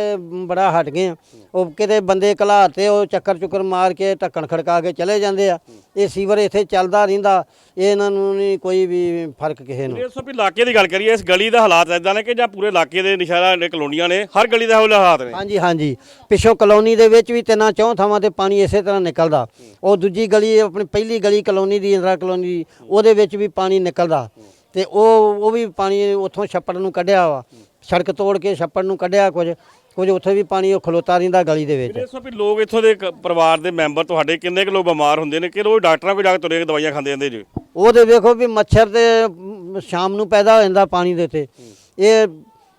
ਬੜਾ ਹਟ ਗਏ ਆ ਉਹ ਕਿਤੇ ਬੰਦੇ ਘਲਾਤੇ ਉਹ ਚੱਕਰ ਚੁੱਕਰ ਮਾਰ ਕੇ ਢੱਕਣ ਖੜਕਾ ਕੇ ਚਲੇ ਜਾਂਦੇ ਆ। ਇਹ ਸੀਵਰ ਇੱਥੇ ਚੱਲਦਾ ਰਹਿੰਦਾ। ਇਹ ਇਹਨਾਂ ਨੂੰ ਨਹੀਂ ਕੋਈ ਵੀ ਫ਼ਰਕ ਕਿਸੇ ਨੂੰ। ਇਹ ਸੋ ਵੀ ਇਲਾਕੇ ਦੀ ਗੱਲ ਕਰੀਏ ਇਸ ਗਲੀ ਦਾ ਹਾਲਾਤ ਇਦਾਂ ਨੇ ਕਿ ਜਾਂ ਪੂਰੇ ਇਲਾਕੇ ਦੇ ਨਿਸ਼ਾਰਾ ਨੇ ਕਲੋਨੀਆਂ ਨੇ ਹਰ ਗਲੀ ਦਾ ਜਿਹੇ ਹਾਲਾਤ ਨੇ? ਹਾਂਜੀ ਹਾਂਜੀ। ਪਿੱਛੋਂ ਕਲੋਨੀ ਦੇ ਵਿੱਚ ਵੀ ਤਿੰਨਾਂ ਚੌਂ ਥਾਵਾਂ ਤੇ ਪਾਣੀ ਇਸੇ ਤਰ੍ਹਾਂ ਨਿਕਲਦਾ। ਉਹ ਦੂਜੀ ਗਲੀ ਆਪਣੀ ਪਹਿਲੀ ਗਲੀ ਕਲੋਨੀ ਦੀ ਇੰਦਰਾ ਕਲੋਨੀ ਦੀ ਉਹਦੇ ਵਿੱਚ ਵੀ ਪਾਣੀ ਨਿਕਲਦਾ। ਤੇ ਉਹ ਉਹ ਵੀ ਪਾਣੀ ਉੱਥੋਂ ਛੱਪੜ ਨੂੰ ਕੱਢਿਆ ਵਾ। ਸੜਕ ਤੋੜ ਕੇ ਛੱਪੜ ਨੂੰ ਕੱਢਿਆ ਕੁਝ। ਕੁਝ ਉੱਥੇ ਵੀ ਪਾਣੀ ਉਹ ਖਲੋਤਾ ਰਹਿੰਦਾ ਗਲੀ ਦੇ ਵਿੱਚ। ਇਹ ਸੋ ਵੀ ਲੋਕ ਇੱਥੋਂ ਦੇ ਕ- ਪਰਿਵਾਰ ਦੇ ਮੈਂਬਰ ਤੁਹਾਡੇ ਕਿੰਨੇ ਕੁ ਲੋਕ ਬਿਮਾਰ ਹੁੰਦੇ ਨੇ? ਕਿ ਰੋਜ਼ ਡਾਕਟਰਾਂ ਕੋਲ ਜਾ ਕੇ ਤੁਰੇ ਕੇ ਦਵਾਈਆਂ ਖਾਂਦੇ ਜਾਂਦੇ ਜੀ? ਉਹ ਤੇ ਵੇਖੋ ਵੀ ਮੱਛਰ ਤੇ ਮ, ਸ਼ਾਮ ਨੂੰ ਪੈਦਾ ਹੋ ਜਾਂਦਾ ਪਾਣੀ ਦੇ ਤੇ ਇਹ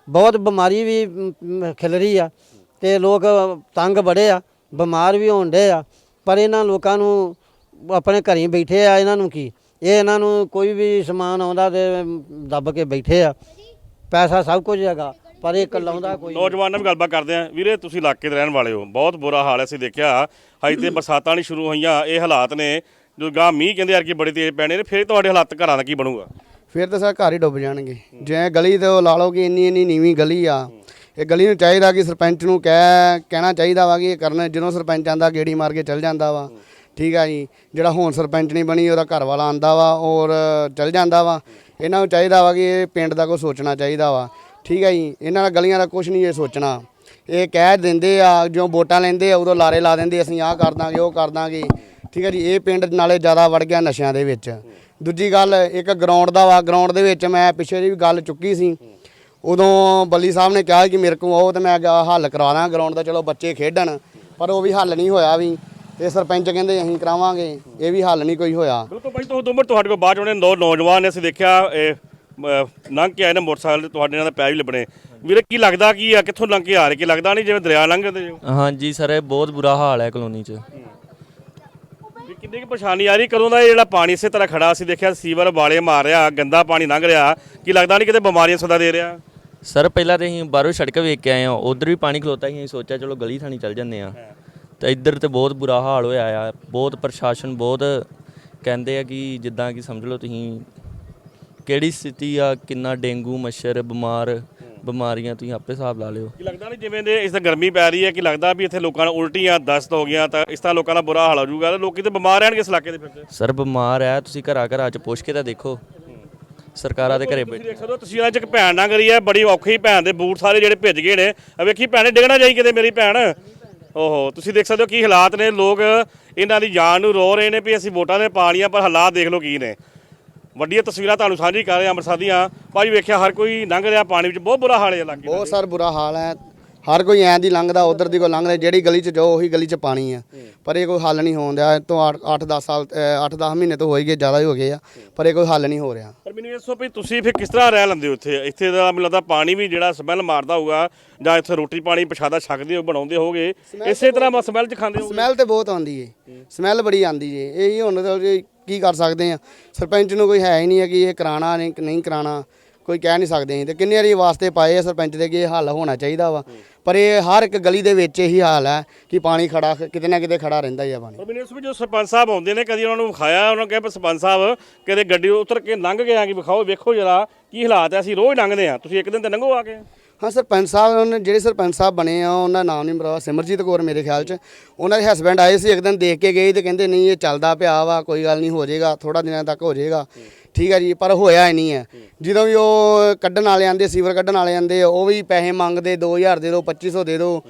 ਬਹੁਤ ਬਿਮਾਰੀ ਵੀ ਮ, ਮ, ਖਿਲ ਰਹੀ ਆ। ਤੇ ਲੋਕ ਤੰਗ ਬੜੇ ਆ ਬਿਮਾਰ ਵੀ ਹੋਣ ਡੇ ਆ। ਪਰ ਇਹਨਾਂ ਲੋਕਾਂ ਨੂੰ ਆਪਣੇ ਘਰੀ ਬੈਠੇ ਆ ਇਹਨਾਂ ਨੂੰ ਕੀ? ਇਹ ਇਹਨਾਂ ਨੂੰ ਕੋਈ ਵੀ ਸਮਾਨ ਆਉਂਦਾ ਤੇ ਦੱਬ ਕੇ ਬੈਠੇ ਆ। ਪੈਸਾ ਸਭ ਕੁਝ ਹੈਗਾ ਪਰ ਇਹ ਲਾਉਂਦਾ ਕੋਈ। ਨੌਜਵਾਨਾਂ ਨਾਲ ਵੀ ਗੱਲਬਾਤ ਕਰਦੇ ਆ। ਵੀਰੇ ਤੁਸੀਂ ਇਲਾਕੇ ਦੇ ਰਹਿਣ ਵਾਲੇ ਹੋ। ਬਹੁਤ ਬੁਰਾ ਹਾਲ ਹੈ ਅਸੀਂ ਦੇਖਿਆ। ਹਜੇ ਤੇ ਬਰਸਾਤਾਂ ਨਹੀਂ ਸ਼ੁਰੂ ਹੋਈਆਂ। ਇਹ ਹਾਲਾਤ ਨੇ। ਜੋ ਗਾਂ ਮੀਂਹ ਕਹਿੰਦੇ ਯਾਰ ਕਿ ਬੜੀ ਤੇਜ਼ ਪੈਣੇ ਨੇ ਫਿਰ ਤੁਹਾਡੇ ਹਾਲਾਤ ਘਰਾਂ ਦਾ ਕੀ ਬਣੂਗਾ? ਫਿਰ ਤਾਂ ਸਰ ਘਰ ਹੀ ਡੁੱਬ ਜਾਣਗੇ। ਜਿਵੇਂ ਗਲੀ ਤੇ ਉਹ ਲਾ ਲਓ ਕਿ ਇੰਨੀ ਇੰਨੀ ਨੀਵੀਂ ਗਲੀ ਆ ਇਹ ਗਲੀ ਨੂੰ ਚਾਹੀਦਾ ਕਿ ਸਰਪੰਚ ਨੂੰ ਕਹਿ ਕਹਿਣਾ ਚਾਹੀਦਾ ਵਾ ਕਿ ਇਹ ਕਰਨਾ। ਜਦੋਂ ਸਰਪੰਚ ਆਂਦਾ ਗੇੜੀ ਮਾਰ ਕੇ ਚੱਲ ਜਾਂਦਾ ਵਾ। ਠੀਕ ਆ ਜੀ, ਜਿਹੜਾ ਹੁਣ ਸਰਪੰਚ ਨਹੀਂ ਬਣੀ, ਉਹਦਾ ਘਰ ਵਾਲਾ ਆਂਦਾ ਵਾ ਔਰ ਚੱਲ ਜਾਂਦਾ ਵਾ। ਇਹਨਾਂ ਨੂੰ ਚਾਹੀਦਾ ਵਾ ਕਿ ਇਹ ਪਿੰਡ ਦਾ ਕੋਈ ਸੋਚਣਾ ਚਾਹੀਦਾ ਵਾ। ਠੀਕ ਆ ਜੀ, ਇਹਨਾਂ ਦਾ ਗਲੀਆਂ ਦਾ ਕੁਝ ਨਹੀਂ ਇਹ ਸੋਚਣਾ। ਇਹ ਕਹਿ ਦਿੰਦੇ ਆ ਜੋ ਵੋਟਾਂ ਲੈਂਦੇ ਆ, ਉਦੋਂ ਲਾਰੇ ਲਾ ਦਿੰਦੇ, ਅਸੀਂ ਆਹ ਕਰ ਦਾਂਗੇ, ਉਹ ਕਰ ਦਾਂਗੇ। ਠੀਕ ਆ ਜੀ, ਇਹ ਪਿੰਡ ਨਾਲੇ ਜ਼ਿਆਦਾ ਵੜ ਗਿਆ ਨਸ਼ਿਆਂ ਦੇ ਵਿੱਚ। ਦੂਜੀ ਗੱਲ, ਇੱਕ ਗਰਾਊਂਡ ਦਾ ਵਾ ਗਰਾਊਂਡ ਦੇ ਵਿੱਚ ਮੈਂ ਪਿੱਛੇ ਜੀ ਵੀ ਗੱਲ ਚੁੱਕੀ ਸੀ। ਉਦੋਂ ਬੱਲੀ ਸਾਹਿਬ ਨੇ ਕਿਹਾ ਕਿ ਮੇਰੇ ਕੋਲ ਉਹ ਤੇ ਮੈਂ ਹੱਲ ਕਰਾ ਦਾਂ ਗਰਾਊਂਡ ਦਾ, ਚਲੋ ਬੱਚੇ ਖੇਡਣ, ਪਰ ਉਹ ਵੀ ਹੱਲ ਨਹੀਂ ਹੋਇਆ ਵੀ। ਤੇ ਸਰਪੰਚ ਕਹਿੰਦੇ ਅਸੀਂ ਕਰਾਵਾਂਗੇ ਇਹ ਵੀ ਹੱਲ ਨਹੀਂ ਕੋਈ ਹੋਇਆ। ਬਿਲਕੁਲ ਬਾਈ ਤੋਂ ਦੋ ਮਿੰਟ ਤੁਹਾਡੇ ਕੋਲ ਬਾਅਦ ਚੋਣੇ ਦੋ ਨੌਜਵਾਨ ਨੇ ਅਸੀਂ ਦੇਖਿਆ ਇਹ ਅਹ, ਲੰਘ ਕੇ ਆਏ ਨੇ ਮੋਟਰਸਾਈਕਲ ਤੇ ਤੁਹਾਡੇ ਨਾਲ ਪੈਰ ਵੀ ਲੱਭਣੇ ਵੀਰੇ ਕੀ ਲੱਗਦਾ ਕੀ ਆ ਕਿੱਥੋਂ ਲੰਘ ਕੇ ਆ ਰਹੇ ਕੀ ਲੱਗਦਾ ਨਹੀਂ ਜਿਵੇਂ ਦਰਿਆ ਲੰਘਦੇ ਜੋ ਹਾਂਜੀ ਸਰ ਇਹ ਬਹੁਤ ਬੁਰਾ ਹਾਲ ਹੈ ਕਲੋਨੀ 'ਚ। ਵੀ ਕਿੰਨੀ ਕੁ ਪਰੇਸ਼ਾਨੀ ਆ ਰਹੀ ਕਦੋਂ ਦਾ ਇਹ ਜਿਹੜਾ ਪਾਣੀ ਇਸੇ ਤਰ੍ਹਾਂ ਖੜਾ ਸੀ ਦੇਖਿਆ ਸੀਵਰ ਵਾਲੇ ਮਾਰ ਰਿਹਾ ਗੰਦਾ ਪਾਣੀ ਲੰਘ ਰਿਹਾ ਕੀ ਲੱਗਦਾ ਨਹੀਂ ਕਿਤੇ ਬਿਮਾਰੀਆਂ ਸਦਾ ਦੇ ਰਿਹਾ? ਸਰ ਪਹਿਲਾਂ ਤੇ ਅਸੀਂ ਬਾਹਰੋਂ ਸੜਕ ਵੇਖ ਕੇ ਆਏ ਹਾਂ ਉਧਰ ਵੀ ਪਾਣੀ ਖਲੋਤਾ ਸੀ ਅਸੀਂ ਸੋਚਿਆ ਚਲੋ ਗਲੀ ਥਾਣੀ ਚੱਲ ਜੰਨੇ ਆ ਤੇ ਇੱਧਰ ਤੇ ਬਹੁਤ ਬੁਰਾ ਹਾਲ ਹੋਇਆ ਆ। ਬਹੁਤ ਪ੍ਰਸ਼ਾਸਨ ਬਹੁਤ ਕਹਿੰਦੇ ਆ ਕਿ ਜਿੱਦਾਂ ਕਿ ਸਮਝ ਲਓ ਤੁਸੀਂ ਕਿਹੜੀ ਸਥਿਤੀ ਆ ਕਿੰਨਾ ਡੇਂਗੂ ਮੱਛਰ ਬਿਮਾਰ ਬਿਮਾਰੀਆਂ ਤੁਸੀਂ ਆਪੇ ਹਿਸਾਬ ਲਾ ਲਿਓ। ਕੀ ਲੱਗਦਾ ਨਹੀਂ ਜਿਵੇਂ ਦੇ ਇਸ ਦਾ ਗਰਮੀ ਪੈ ਰਹੀ ਹੈ ਕਿ ਲੱਗਦਾ ਵੀ ਇੱਥੇ ਲੋਕਾਂ ਨੂੰ ਉਲਟੀਆਂ ਦਸਤ ਹੋ ਗਿਆ ਤਾਂ ਇਸ ਤਰ੍ਹਾਂ ਲੋਕਾਂ ਦਾ ਬੁਰਾ ਹਾਲ ਹੋ ਜਾਊਗਾ। ਤੇ ਲੋਕੀ ਤੇ ਬਿਮਾਰ ਰਹਿਣਗੇ ਇਸ ਇਲਾਕੇ ਦੇ ਫਿਰ ਤੇ ਸਰ ਬਿਮਾਰ ਹੈ ਤੁਸੀਂ ਘਰਾਂ ਘਰਾਂ 'ਚ ਪੁੱਛ ਕੇ ਤਾਂ ਦੇਖੋ। ਸਰਕਾਰਾਂ ਦੇ ਘਰੇ ਤੁਸੀਂ ਦੇਖ ਸਕਦੇ ਹੋ ਤਸਵੀਰਾਂ 'ਚ ਇੱਕ ਭੈਣ ਨਾ ਕਰੀ ਹੈ ਬੜੀ ਔਖੀ ਭੈਣ ਦੇ ਬੂਟ ਸਾਰੇ ਜਿਹੜੇ ਭਿੱਜ ਗਏ ਨੇ। ਵੇਖੀ ਭੈਣੇ ਡਿੱਗਣਾ ਜਾਈ ਕਿਤੇ ਮੇਰੀ ਭੈਣ। ਓਹੋ ਤੁਸੀਂ ਦੇਖ ਸਕਦੇ ਹੋ ਕੀ ਹਾਲਾਤ ਨੇ। ਲੋਕ ਇਹਨਾਂ ਦੀ ਜਾਨ ਨੂੰ ਰੋ ਰਹੇ ਨੇ ਵੀ ਅਸੀਂ ਵੋਟਾਂ ਦੇ ਪਾਲੀਆਂ ਪਰ ਹਾਲਾਤ ਦੇਖ ਲਓ ਕੀ ਨੇ। ਵੱਡੀਆਂ ਤਸਵੀਰਾਂ ਤੁਹਾਨੂੰ ਸਾਂਝੀ ਕਰ ਰਹੇ ਅੰਮ੍ਰਿਤਸਰ ਦੀਆਂ। ਭਾਜੀ ਵੇਖਿਆ ਹਰ ਕੋਈ ਲੰਘ ਰਿਹਾ ਪਾਣੀ ਵਿੱਚ। ਬਹੁਤ ਬੁਰਾ ਹਾਲ ਹੈ ਦਾ ਬਹੁਤ ਸਰ ਬੁਰਾ ਹਾਲ ਹੈ। ਹਰ ਕੋਈ ਐਂ ਦੀ ਲੰਘਦਾ ਉਧਰ ਦੀ ਕੋਈ ਲੰਘਦਾ ਜਿਹੜੀ ਗਲੀ 'ਚ ਜਾਓ ਉਹੀ ਗਲੀ 'ਚ ਪਾਣੀ ਆ। ਪਰ ਇਹ ਕੋਈ ਹੱਲ ਨਹੀਂ ਹੋਣ ਦਿਆ ਇਹ ਤੋਂ 8-10 ਸਾਲ 8-10 ਮਹੀਨੇ ਤੋਂ ਹੋ ਹੀ ਗਏ ਜ਼ਿਆਦਾ ਹੀ ਹੋ ਗਏ ਆ ਪਰ ਇਹ ਕੋਈ ਹੱਲ ਨਹੀਂ ਹੋ ਰਿਹਾ। ਪਰ ਮੈਨੂੰ ਇਹ ਦੱਸੋ ਵੀ ਤੁਸੀਂ ਫਿਰ ਕਿਸ ਤਰ੍ਹਾਂ ਰਹਿ ਲੈਂਦੇ ਹੋ ਇੱਥੇ? ਇੱਥੇ ਦਾ ਮੈਨੂੰ ਲੱਗਦਾ ਪਾਣੀ ਵੀ ਜਿਹੜਾ ਸਮੈਲ ਮਾਰਦਾ ਹੋਊਗਾ ਜਾਂ ਇੱਥੇ ਰੋਟੀ ਪਾਣੀ ਪ੍ਰਸ਼ਾਦਾ ਛਕਦੇ ਹੋ ਬਣਾਉਂਦੇ ਹੋਗੇ ਇਸੇ ਤਰ੍ਹਾਂ ਸਮੈਲ 'ਚ ਖਾਂਦੇ ਹੋ ਸਮੈਲ ਤੇ ਬਹੁਤ ਆਉਂਦੀ ਏ। ਸਮੈਲ ਬੜੀ ਆਉਂਦੀ ਜੇ ਇਹੀ ਹੁਣ ਕੀ ਕਰ ਸਕਦੇ ਆ। ਸਰਪੰਚ ਨੂੰ ਕੋਈ ਹੈ ਹੀ ਨਹੀਂ ਹੈ ਕਿ ਇਹ ਕਰਾਣਾ ਨਹੀਂ ਨਹੀਂ ਕਰਾਣਾ। ਕੋਈ ਕਹਿ ਨਹੀਂ ਸਕਦੇ ਅਸੀਂ ਤੇ ਕਿੰਨੇ ਵਾਰੀ ਵਾਸਤੇ ਪਾਏ ਆ ਸਰਪੰਚ ਦੇ ਕਿ ਇਹ ਹੱਲ ਹੋਣਾ ਚਾਹੀਦਾ ਵਾ। ਪਰ ਇਹ ਹਰ ਇੱਕ ਗਲੀ ਦੇ ਵਿੱਚ ਇਹੀ ਹਾਲ ਹੈ ਕਿ ਪਾਣੀ ਖੜਾ ਕਿਤੇ ਨਾ ਕਿਤੇ ਖੜਾ ਰਹਿੰਦਾ ਹੀ ਆ ਪਾਣੀ। ਇਸ ਵਿੱਚ ਜੋ ਸਰਪੰਚ ਸਾਹਿਬ ਆਉਂਦੇ ਨੇ ਕਦੀ ਉਹਨਾਂ ਨੂੰ ਵਿਖਾਇਆ ਉਹਨਾਂ ਨੂੰ ਕਿਹਾ ਵੀ ਸਰਪੰਚ ਸਾਹਿਬ ਕਿਤੇ ਗੱਡੀ ਉਤਰ ਕੇ ਲੰਘ ਗਿਆ ਕਿ ਵਿਖਾਓ ਵੇਖੋ ਜਰਾ ਕੀ ਹਾਲਾਤ ਹੈ ਅਸੀਂ ਰੋਜ਼ ਲੰਘਦੇ ਆ ਤੁਸੀਂ ਇੱਕ ਦਿਨ ਤੇ ਲੰਘੋ ਆ ਕੇ। ਹਾਂ ਸਰਪੰਚ ਸਾਹਿਬ ਉਹਨੇ ਜਿਹੜੇ ਸਰਪੰਚ ਸਾਹਿਬ ਬਣੇ ਆ ਉਹਨਾਂ ਦਾ ਨਾਮ ਨਹੀਂ ਪਤਾ ਸਿਮਰਜੀਤ ਕੌਰ ਮੇਰੇ ਖਿਆਲ 'ਚ। ਉਹਨਾਂ ਦੇ ਹਸਬੰਡ ਆਏ ਸੀ ਇੱਕ ਦਿਨ ਦੇਖ ਕੇ ਗਏ ਤੇ ਕਹਿੰਦੇ ਨਹੀਂ ਇਹ ਚੱਲਦਾ ਪਿਆ ਵਾ ਕੋਈ ਗੱਲ ਨਹੀਂ ਹੋ ਜਾਏਗਾ ਥੋੜਾ ਦਿਨਾਂ ਤੱਕ ਹੋ ਜਾਏਗਾ। ਠੀਕ ਹੈ ਜੀ ਪਰ ਹੋਇਆ ਹੀ ਨਹੀਂ ਹੈ। ਜਦੋਂ ਵੀ ਉਹ ਕੱਢਣ ਵਾਲੇ ਆਂਦੇ ਸੀਵਰ ਕੱਢਣ ਵਾਲੇ ਆਂਦੇ ਉਹ ਵੀ ਪੈਸੇ ਮੰਗਦੇ 2000 ਦੇ ਦਿਓ 2500 ਦੇ ਦਿਓ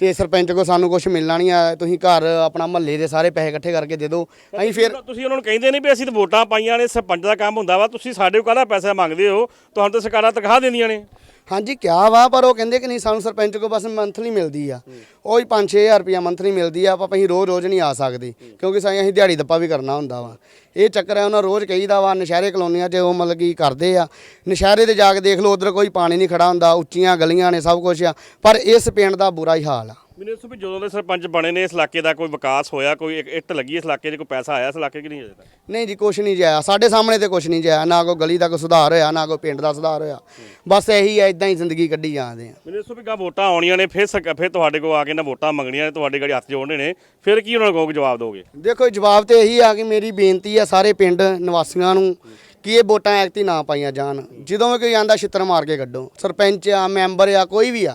ਤੇ ਸਰਪੰਚ ਕੋ ਸਾਨੂੰ ਕੁਝ ਮਿਲਣਾ ਨਹੀਂ ਆ ਤੁਸੀਂ ਘਰ ਆਪਣਾ ਮਹੱਲੇ ਦੇ ਸਾਰੇ ਪੈਸੇ ਇਕੱਠੇ ਕਰਕੇ ਦੇ ਦਿਓ। ਅਸੀਂ ਫਿਰ ਤੁਸੀਂ ਉਹਨਾਂ ਨੂੰ ਕਹਿੰਦੇ ਨਹੀਂ ਵੀ ਅਸੀਂ ਤਾਂ ਵੋਟਾਂ ਪਾਈਆਂ ਨੇ ਸਰਪੰਚ ਦਾ ਕੰਮ ਹੁੰਦਾ ਵਾ ਤੁਸੀਂ ਸਾਡੇ ਕੋਲ ਕਾਹਦਾ ਪੈਸਾ ਮੰਗਦੇ ਹੋ? ਤੁਹਾਨੂੰ ਤਾਂ ਸਰਕਾਰਾਂ ਤਨਖਾਹ ਦਿੰਦੀਆਂ ਨੇ। ਹਾਂਜੀ ਕਿਹਾ ਵਾ ਪਰ ਉਹ ਕਹਿੰਦੇ ਕਿ ਨਹੀਂ ਸਾਨੂੰ ਸਰਪੰਚ ਕੋ ਬਸ ਮੰਥਲੀ ਮਿਲਦੀ ਆ। ਉਹ ਹੀ 5-6000 ਰੁਪਇਆ ਮੰਥਲੀ ਮਿਲਦੀ ਆ ਆਪਾਂ ਅਸੀਂ ਰੋਜ਼ ਰੋਜ਼ ਨਹੀਂ ਆ ਸਕਦੇ ਕਿਉਂਕਿ ਸਾਈ ਅਸੀਂ ਦਿਹਾੜੀ ਦੱਪਾ ਵੀ ਕਰਨਾ ਹੁੰਦਾ ਵਾ। ਇਹ ਚੱਕਰ ਹੈ ਉਹਨਾਂ ਰੋਜ਼ ਕਹੀਦਾ ਵਾ ਨਸ਼ਹਿਰੇ ਕਲੋਨੀਆਂ 'ਚ ਉਹ ਮਤਲਬ ਕੀ ਕਰਦੇ ਆ। ਨਸ਼ਹਿਰੇ ਤੇ ਜਾ ਕੇ ਦੇਖ ਲਓ ਉਧਰ ਕੋਈ ਪਾਣੀ ਨਹੀਂ ਖੜਾ ਹੁੰਦਾ ਉੱਚੀਆਂ ਗਲੀਆਂ ਨੇ ਸਭ ਕੁਝ ਆ ਪਰ ਇਸ ਪਿੰਡ ਦਾ ਬੁਰਾ ਹੀ ਹਾਲ ਆ। ਮੈਨੂੰ ਵੀ ਜਦੋਂ ਦੇ ਸਰਪੰਚ ਬਣੇ ਨੇ ਇਸ ਇਲਾਕੇ ਦਾ ਕੋਈ ਵਿਕਾਸ ਹੋਇਆ ਕੋਈ ਇੱਕ ਇੱਟ ਲੱਗੀ ਇਸ ਇਲਾਕੇ 'ਚ ਕੋਈ ਪੈਸਾ ਆਇਆ ਇਸ ਇਲਾਕੇ 'ਚ ਨਹੀਂ ਅਜੇ ਤੱਕ? ਨਹੀਂ ਜੀ ਕੁਛ ਨਹੀਂ ਜਾਇਆ। ਸਾਡੇ ਸਾਹਮਣੇ ਤੇ ਕੁਛ ਨਹੀਂ ਜਾਇਆ। ਨਾ ਕੋਈ ਗਲੀ ਦਾ ਕੋਈ ਸੁਧਾਰ ਹੋਇਆ ਨਾ ਕੋਈ ਪਿੰਡ ਦਾ ਸੁਧਾਰ ਹੋਇਆ। ਬਸ ਇਹੀ ਹੈ ਇਦਾਂ ਹੀ ਜ਼ਿੰਦਗੀ ਕੱਢੀ ਜਾਂਦੇ ਆ। ਮੈਨੂੰ ਵੀ ਗਾ ਵੋਟਾਂ ਆਉਣੀਆਂ ਨੇ ਫਿਰ ਸਰਕ- ਫਿਰ ਤੁਹਾਡੇ ਕੋਲ ਆ ਕੇ ਨਾ ਵੋਟਾਂ ਮੰਗਣੀਆਂ ਨੇ ਤੁਹਾਡੇ ਗੜੀ ਹੱਥ ਜੋੜਨੇ ਨੇ ਫਿਰ ਕੀ ਉਹਨਾਂ ਨੂੰ ਕਹੋਗੇ ਜਵਾਬ ਦੋਗੇ ਦੇਖੋ ਜਵਾਬ ਤੇ ਇਹੀ ਆ ਕਿ ਮੇਰੀ ਬੇਨਤੀ ਆ ਸਾਰੇ ਪਿੰਡ ਨਿਵਾਸੀਆਂ ਨੂੰ ਕਿ ਇਹ ਵੋਟਾਂ ਐਕਤੀ ਨਾ ਪਾਈਆਂ ਜਾਣ। ਜਦੋਂ ਵੀ ਕੋਈ ਆਂਦਾ ਛਿੱਤਰ ਮਾਰ ਕੇ ਕੱਢੋ। ਸਰਪੰਚ ਆ ਮੈਂਬਰ ਆ ਕੋਈ ਵੀ ਆ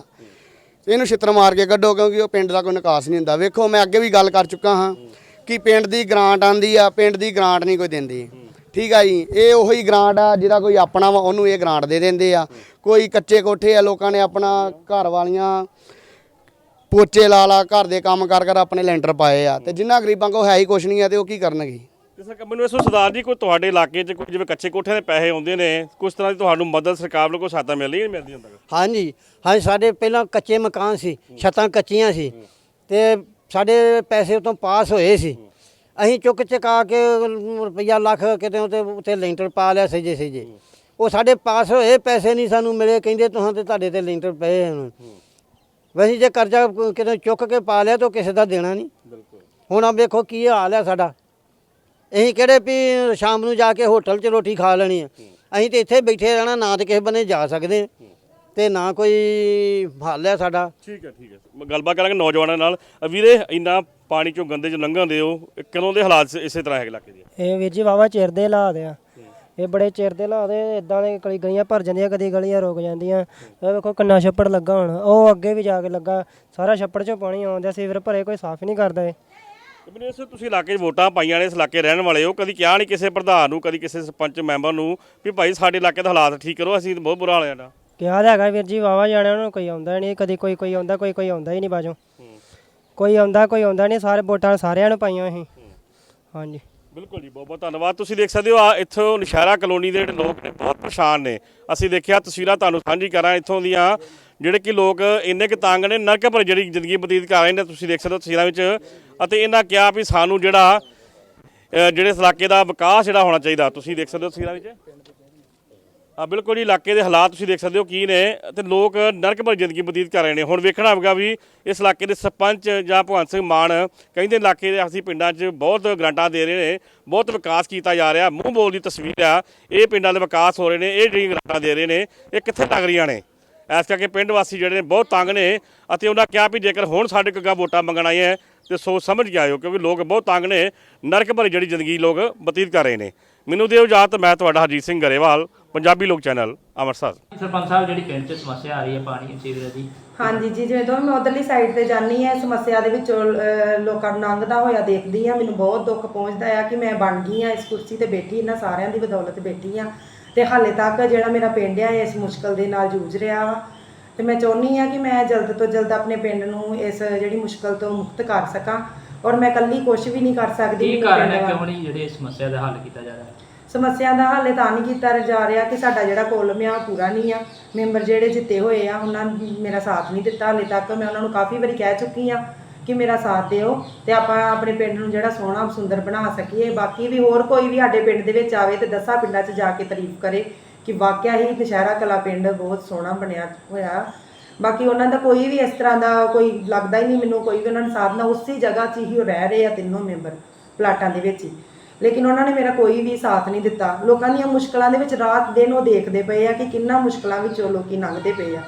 ਇਹਨੂੰ ਛਿੱਤਰ ਮਾਰ ਕੇ ਕੱਢੋ ਕਿਉਂਕਿ ਉਹ ਪਿੰਡ ਦਾ ਕੋਈ ਨਿਕਾਸ ਨਹੀਂ ਹੁੰਦਾ। ਵੇਖੋ, ਮੈਂ ਅੱਗੇ ਵੀ ਗੱਲ ਕਰ ਚੁੱਕਾ ਹਾਂ ਕਿ ਪਿੰਡ ਦੀ ਗ੍ਰਾਂਟ ਆਂਦੀ ਆ, ਪਿੰਡ ਦੀ ਗ੍ਰਾਂਟ ਨਹੀਂ ਕੋਈ ਦਿੰਦੀ। ਠੀਕ ਆ ਜੀ? ਇਹ ਉਹੀ ਗ੍ਰਾਂਟ ਆ ਜਿਹਦਾ ਕੋਈ ਆਪਣਾ ਵਾ, ਉਹਨੂੰ ਇਹ ਗ੍ਰਾਂਟ ਦੇ ਦਿੰਦੇ ਆ। ਕੋਈ ਕੱਚੇ ਕੋਠੇ ਆ, ਲੋਕਾਂ ਨੇ ਆਪਣਾ ਘਰ ਵਾਲੀਆਂ ਪੋਚੇ ਲਾ ਲਾ, ਘਰ ਦੇ ਕੰਮ ਕਰ ਕਰ ਆਪਣੇ ਲੈਂਟਰ ਪਾਏ ਆ। ਤੇ ਜਿਨ੍ਹਾਂ ਗਰੀਬਾਂ ਕੋਲ ਹੈ ਹੀ ਕੁਛ ਨਹੀਂ ਆ ਤੇ ਉਹ ਕੀ ਕਰਨਗੇ? ਤੇ ਸਰ ਮੈਨੂੰ ਇਸ ਸਰਦਾਰ ਜੀ ਕੋਈ ਤੁਹਾਡੇ ਇਲਾਕੇ 'ਚ ਕੋਈ ਜਿਵੇਂ ਕੱਚੇ ਕੋਠਿਆਂ ਦੇ ਪੈਸੇ ਆਉਂਦੇ ਨੇ ਕੁਝ ਤਰ੍ਹਾਂ ਦੀ ਤੁਹਾਨੂੰ ਮਦਦ ਸਰਕਾਰ ਵੱਲੋਂ ਕੋਈ ਸਹਾਇਤਾ ਮਿਲਦੀ ਨਹੀਂ ਮਿਲਦੀ ਹੁੰਦਾ ਹਾਂਜੀ ਹਾਂਜੀ ਸਾਡੇ ਪਹਿਲਾਂ ਕੱਚੇ ਮਕਾਨ ਸੀ ਛੱਤਾਂ ਕੱਚੀਆਂ ਸੀ ਤੇ ਸਾਡੇ ਪੈਸੇ ਉਤੋਂ ਪਾਸ ਹੋਏ ਸੀ। ਅਸੀਂ ਚੁੱਕ ਚੁਕਾ ਕੇ ਰੁਪਈਆ ਲੱਖ ਕਿਤੇ ਉਤੇ ਉੱਤੇ ਲੈਂਟਰ ਪਾ ਲਿਆ ਸਜੇ ਸਜੇ। ਉਹ ਸਾਡੇ ਪਾਸ ਹੋਏ ਪੈਸੇ ਨਹੀਂ ਸਾਨੂੰ ਮਿਲੇ ਕਹਿੰਦੇ ਤੁਹਾਂ ਤੇ ਤੁਹਾਡੇ ਤੇ ਲੈਂਟਰ ਪਏ ਹਨ। ਵੈਸੇ ਜੇ ਕਰਜ਼ਾ ਕਿਤੇ ਚੁੱਕ ਕੇ ਪਾ ਲਿਆ ਤਾਂ ਕਿਸੇ ਦਾ ਦੇਣਾ ਨਹੀਂ। ਹੁਣ ਆ ਵੇਖੋ ਕੀ ਹਾਲ ਹੈ ਸਾਡਾ। ਅਸੀਂ ਕਿਹੜੇ ਵੀ ਸ਼ਾਮ ਨੂੰ ਜਾ ਕੇ ਹੋਟਲ 'ਚ ਰੋਟੀ ਖਾ ਲੈਣੀ ਆ। ਅਸੀਂ ਤੇ ਇੱਥੇ ਬੈਠੇ ਰਹਿਣਾ ਨਾ ਤੇ ਕਿਸੇ ਬੰਨੇ ਜਾ ਸਕਦੇ। ਤੇ ਨਾ ਕੋਈ ਹੱਲ ਹੈ ਸਾਡਾ। ਠੀਕ ਹੈ ਠੀਕ ਹੈ। ਮੈਂ ਗੱਲਬਾਤ ਕਰਾਂਗੇ ਨੌਜਵਾਨਾਂ ਨਾਲ। ਅ ਵੀਰੇ ਇੰਨਾ ਪਾਣੀ ਚੋਂ ਗੰਦੇ ਚ ਲੰਘਣ ਦੇ ਹੋ ਇਹ ਕਦੋਂ ਦੇ ਹਾਲਾਤ ਸ- ਇਸੇ ਤਰ੍ਹਾਂ ਹੈ ਇਲਾਕੇ ਦੇ? ਇਹ ਵੀਰ ਜੀ ਵਾਵਾ ਚਿਰ ਦੇ ਹਾਲਾਤ ਆ। ਇਹ ਬੜੇ ਚਿਰ ਦੇ ਹਾਲਾਤ ਆ ਇਦਾਂ ਦੇ ਕਦੀ ਗਲੀਆਂ ਭਰ ਜਾਂਦੀਆਂ ਕਦੀ ਗਲੀਆਂ ਰੁਕ ਜਾਂਦੀਆਂ। ਇਹ ਵੇਖੋ ਕਿੰਨਾ ਛੱਪੜ ਲੱਗਾ ਹੁਣ। ਉਹ ਅੱਗੇ ਵੀ ਜਾ ਕੇ ਲੱਗਾ। ਸਾਰਾ ਛੱਪੜ ਚੋਂ ਪਾਣੀ ਆਉਂਦਾ ਸੀਵਰ ਭਰੇ ਕੋਈ ਸਾਫ਼ ਹੀ ਨਹੀਂ ਕਰਦਾ ਇਹ। ਮੈਨੂੰ ਇਸ ਤੁਸੀਂ ਇਲਾਕੇ 'ਚ ਵੋਟਾਂ ਪਾਈਆਂ ਨੇ ਇਸ ਇਲਾਕੇ ਰਹਿਣ ਵਾਲੇ ਹੋ ਕਦੀ ਕਿਹਾ ਨਹੀਂ ਕਿਸੇ ਪ੍ਰਧਾਨ ਨੂੰ ਕਦੀ ਕਿਸੇ ਸਰਪੰਚ ਮੈਂਬਰ ਨੂੰ ਵੀ ਭਾਈ ਸਾਡੇ ਇਲਾਕੇ ਦਾ ਹਾਲਾਤ ਠੀਕ ਕਰੋ ਅਸੀਂ ਬਹੁਤ ਬੁਰਾ ਹਾਲ ਆ ਕਿਹਾ ਤਾਂ ਹੈਗਾ ਵੀਰ ਜੀ ਵਾਵਾ ਜਾਣਿਆ ਉਹਨਾਂ ਨੂੰ ਕੋਈ ਆਉਂਦਾ ਨਹੀਂ ਕਦੀ ਕੋਈ ਕੋਈ ਆਉਂਦਾ ਕੋਈ ਕੋਈ ਆਉਂਦਾ ਹੀ ਨਹੀਂ ਬਾਜੋਂ। ਕੋਈ ਆਉਂਦਾ ਕੋਈ ਆਉਂਦਾ ਨਹੀਂ ਸਾਰੇ ਵੋਟਾਂ ਸਾਰਿਆਂ ਨੂੰ ਪਾਈਆਂ ਅਸੀਂ। ਹਾਂਜੀ। ਬਿਲਕੁਲ ਜੀ ਬਹੁਤ ਬਹੁਤ ਧੰਨਵਾਦ। ਤੁਸੀਂ ਦੇਖ ਸਕਦੇ ਹੋ ਆ ਇੱਥੋਂ ਨਸ਼ਹਿਰਾ ਕਲੋਨੀ ਦੇ ਜਿਹੜੇ ਲੋਕ ਨੇ ਬਹੁਤ ਪਰੇਸ਼ਾਨ ਨੇ। ਅਸੀਂ ਦੇਖਿਆ ਤਸਵੀਰਾਂ ਤੁਹਾਨੂੰ ਸਾਂਝੀ ਕਰਾਂ ਇੱਥੋਂ ਦੀਆਂ ਜਿਹੜੇ ਕਿ ਲੋਕ ਇੰਨੇ ਕਿ ਤੰਗ ਨੇ, ਨਰਕ ਭਰੀ ਜਿਹੜੀ ਜ਼ਿੰਦਗੀ ਬਤੀਤ ਕਰ ਰਹੇ ਨੇ, ਤੁਸੀਂ ਦੇਖ ਸਕਦੇ ਹੋ ਤਸਵੀਰਾਂ ਵਿੱਚ। ਅਤੇ ਇਹਨਾਂ ਕਿਹਾ ਵੀ ਸਾਨੂੰ ਜਿਹੜਾ ਜਿਹੜੇ ਇਸ ਇਲਾਕੇ ਦਾ ਵਿਕਾਸ ਜਿਹੜਾ ਹੋਣਾ ਚਾਹੀਦਾ, ਤੁਸੀਂ ਦੇਖ ਸਕਦੇ ਹੋ ਤਸਵੀਰਾਂ ਵਿੱਚ। ਆ ਬਿਲਕੁਲ ਜੀ, ਇਲਾਕੇ ਦੇ ਹਾਲਾਤ ਤੁਸੀਂ ਦੇਖ ਸਕਦੇ ਹੋ ਕੀ ਨੇ ਤੇ ਲੋਕ ਨਰਕ ਭਰੀ ਜ਼ਿੰਦਗੀ ਬਤੀਤ ਕਰ ਰਹੇ ਨੇ। ਹੁਣ ਵੇਖਣਾ ਹੋਵੇਗਾ ਵੀ ਇਸ ਇਲਾਕੇ ਦੇ ਸਰਪੰਚ ਜਾਂ ਭਗਵੰਤ ਸਿੰਘ ਮਾਨ ਕਹਿੰਦੇ ਇਲਾਕੇ ਦੇ ਅਸੀਂ ਪਿੰਡਾਂ 'ਚ ਬਹੁਤ ਗ੍ਰਾਂਟਾਂ ਦੇ ਰਹੇ ਨੇ, ਬਹੁਤ ਵਿਕਾਸ ਕੀਤਾ ਜਾ ਰਿਹਾ। ਮੂੰਹ ਬੋਲ ਦੀ ਤਸਵੀਰ ਆ, ਇਹ ਪਿੰਡਾਂ ਦੇ ਵਿਕਾਸ ਹੋ ਰਹੇ ਨੇ, ਇਹ ਜਿਹੜੀਆਂ ਗ੍ਰਾਂਟਾਂ ਦੇ ਰਹੇ ਨੇ, ਇਹ ਕਿੱਥੇ ਲੱਗ ਰਹੀਆਂ ਨੇ? ਇਸ ਕਰਕੇ ਪਿੰਡ ਵਾਸੀ ਜਿਹੜੇ ਨੇ ਬਹੁਤ ਤੰਗ ਨੇ ਅਤੇ ਉਹਨਾਂ ਕਿਹਾ ਵੀ ਜੇਕਰ ਹੁਣ ਸਾਡੇ ਕੋਲ ਵੋਟਾਂ ਮੰਗਣ ਆਏ ਹੈ ਤੇ ਸੋਚ ਸਮਝ ਕੇ ਆਇਓ ਕਿਉਂਕਿ ਲੋਕ ਬਹੁਤ ਤੰਗ ਨੇ ਨਰਕ ਭਰੀ ਜਿਹੜੀ ਜ਼ਿੰਦਗੀ ਲੋਕ ਬਤੀਤ ਕਰ ਰਹੇ ਨੇ। ਮੈਨੂੰ ਦਿਓ ਇਜਾਜ਼ਤ ਮੈਂ ਤੁਹਾਡਾ ਹਰਜੀਤ ਸਿੰਘ ਗਰੇਵਾਲ ਪੰਜਾਬੀ ਲੋਕ ਚੈਨਲ ਅੰਮ੍ਰਿਤਸਰ। ਸਰਪੰਚ ਸਾਹਿਬ ਜਿਹੜੀ ਪਿੰਡ 'ਚ ਸਮੱਸਿਆ ਆ ਰਹੀ ਹੈ ਪਾਣੀ ਸੀਵਰੇਜ ਦੀ। ਹਾਂਜੀ ਜੀ ਜਿਵੇਂ ਤੋਂ ਮੈਂ ਉਧਰਲੀ ਸਾਈਡ ਤੇ ਜਾਨੀ ਆ ਸਮੱਸਿਆ ਦੇ ਵਿੱਚੋਂ ਲੋਕਾਂ ਨੂੰ ਲੰਘਦਾ ਹੋਇਆ ਦੇਖਦੀ ਆ ਮੈਨੂੰ ਬਹੁਤ ਦੁੱਖ ਪਹੁੰਚਦਾ ਆ ਕਿ ਮੈਂ ਬਣ ਗਈ ਆ ਇਸ ਕੁਰਸੀ ਤੇ ਬੈਠੀ ਇਹਨਾਂ ਸਾਰਿਆਂ ਦੀ ਬਦੌਲਤ ਬੈਠੀ ਆ ਤੇ ਹਾਲੇ ਤੱਕ ਜਿਹੜਾ ਮੇਰਾ ਪਿੰਡ ਆ ਇਸ ਮੁਸ਼ਕਲ ਦੇ ਨਾਲ ਜੂਝ ਰਿਹਾ ਵਾ। ਤੇ ਮੈਂ ਚਾਹੁੰਦੀ ਆ ਕਿ ਮੈਂ ਜਲਦ ਤੋਂ ਜਲਦ ਆਪਣੇ ਪਿੰਡ ਨੂੰ ਇਸ ਜਿਹੜੀ ਮੁਸ਼ਕਲ ਤੋਂ ਮੁਕਤ ਕਰ ਸਕਾਂ ਔਰ ਮੈਂ ਇਕੱਲੀ ਕੁਝ ਵੀ ਨਹੀਂ ਕਰ ਸਕਦੀ ਕੀ ਕਾਰਨ ਹੈ? ਕਿਉਂ ਨਹੀਂ ਜਿਹੜੇ ਇਸ ਸਮੱਸਿਆ ਦਾ ਹੱਲ ਕੀਤਾ ਜਾ ਰਿਹਾ? ਸਮੱਸਿਆ ਦਾ ਹੱਲ ਤਾਂ ਨਹੀਂ ਕੀਤਾ ਜਾ ਰਿਹਾ ਕਿ ਸਾਡਾ ਜਿਹੜਾ ਕੋਲਮ ਆ ਪੂਰਾ ਨਹੀਂ ਆ। ਮੈਂਬਰ ਜਿਹੜੇ ਜਿੱਤੇ ਹੋਏ ਆ ਉਹਨਾਂ ਨੇ ਮੇਰਾ ਸਾਥ ਨਹੀਂ ਦਿੱਤਾ। ਹਾਲੇ ਤੱਕ ਮੈਂ ਉਹਨਾਂ ਨੂੰ ਕਾਫੀ ਵਾਰੀ ਕਹਿ ਚੁੱਕੀ ਆ ਕਿ ਮੇਰਾ ਸਾਥ ਦਿਓ ਤੇ ਆਪਾਂ ਆਪਣੇ ਪਿੰਡ ਨੂੰ ਜਿਹੜਾ ਸੋਹਣਾ ਸੁੰਦਰ ਬਣਾ ਸਕੀਏ। ਬਾਕੀ ਵੀ ਹੋਰ ਕੋਈ ਵੀ ਸਾਡੇ ਪਿੰਡ ਦੇ ਵਿੱਚ ਆਵੇ ਤੇ ਦਸਾਂ ਪਿੰਡਾਂ 'ਚ ਜਾ ਕੇ ਤਾਰੀਫ ਕਰੇ ਕਿ ਵਾਕਿਆ ਹੀ ਦੁਸ਼ਹਿਰਾ ਕਲਾ ਪਿੰਡ ਬਹੁਤ ਸੋਹਣਾ ਬਣਿਆ ਹੋਇਆ। ਬਾਕੀ ਉਹਨਾਂ ਦਾ ਕੋਈ ਵੀ ਇਸ ਤਰ੍ਹਾਂ ਦਾ ਕੋਈ ਲੱਗਦਾ ਹੀ ਨਹੀਂ ਮੈਨੂੰ, ਕੋਈ ਵੀ ਉਹਨਾਂ ਨੇ ਸਾਥ ਨਾ, ਉਸੇ ਜਗ੍ਹਾ 'ਚ ਹੀ ਉਹ ਰਹਿ ਰਹੇ ਆ ਤਿੰਨੋਂ ਮੈਂਬਰ ਪਲਾਟਾਂ ਦੇ ਵਿੱਚ ਹੀ। ਲੇਕਿਨ ਉਹਨਾਂ ਨੇ ਮੇਰਾ ਕੋਈ ਵੀ ਸਾਥ ਨਹੀਂ ਦਿੱਤਾ। ਲੋਕਾਂ ਦੀਆਂ ਮੁਸ਼ਕਲਾਂ ਦੇ ਵਿੱਚ ਰਾਤ ਦਿਨ ਉਹ ਦੇਖਦੇ ਪਏ ਆ ਕਿ ਕਿੰਨਾ ਮੁਸ਼ਕਲਾਂ ਵਿੱਚੋਂ ਲੋਕੀ ਲੰਘਦੇ ਪਏ ਆ।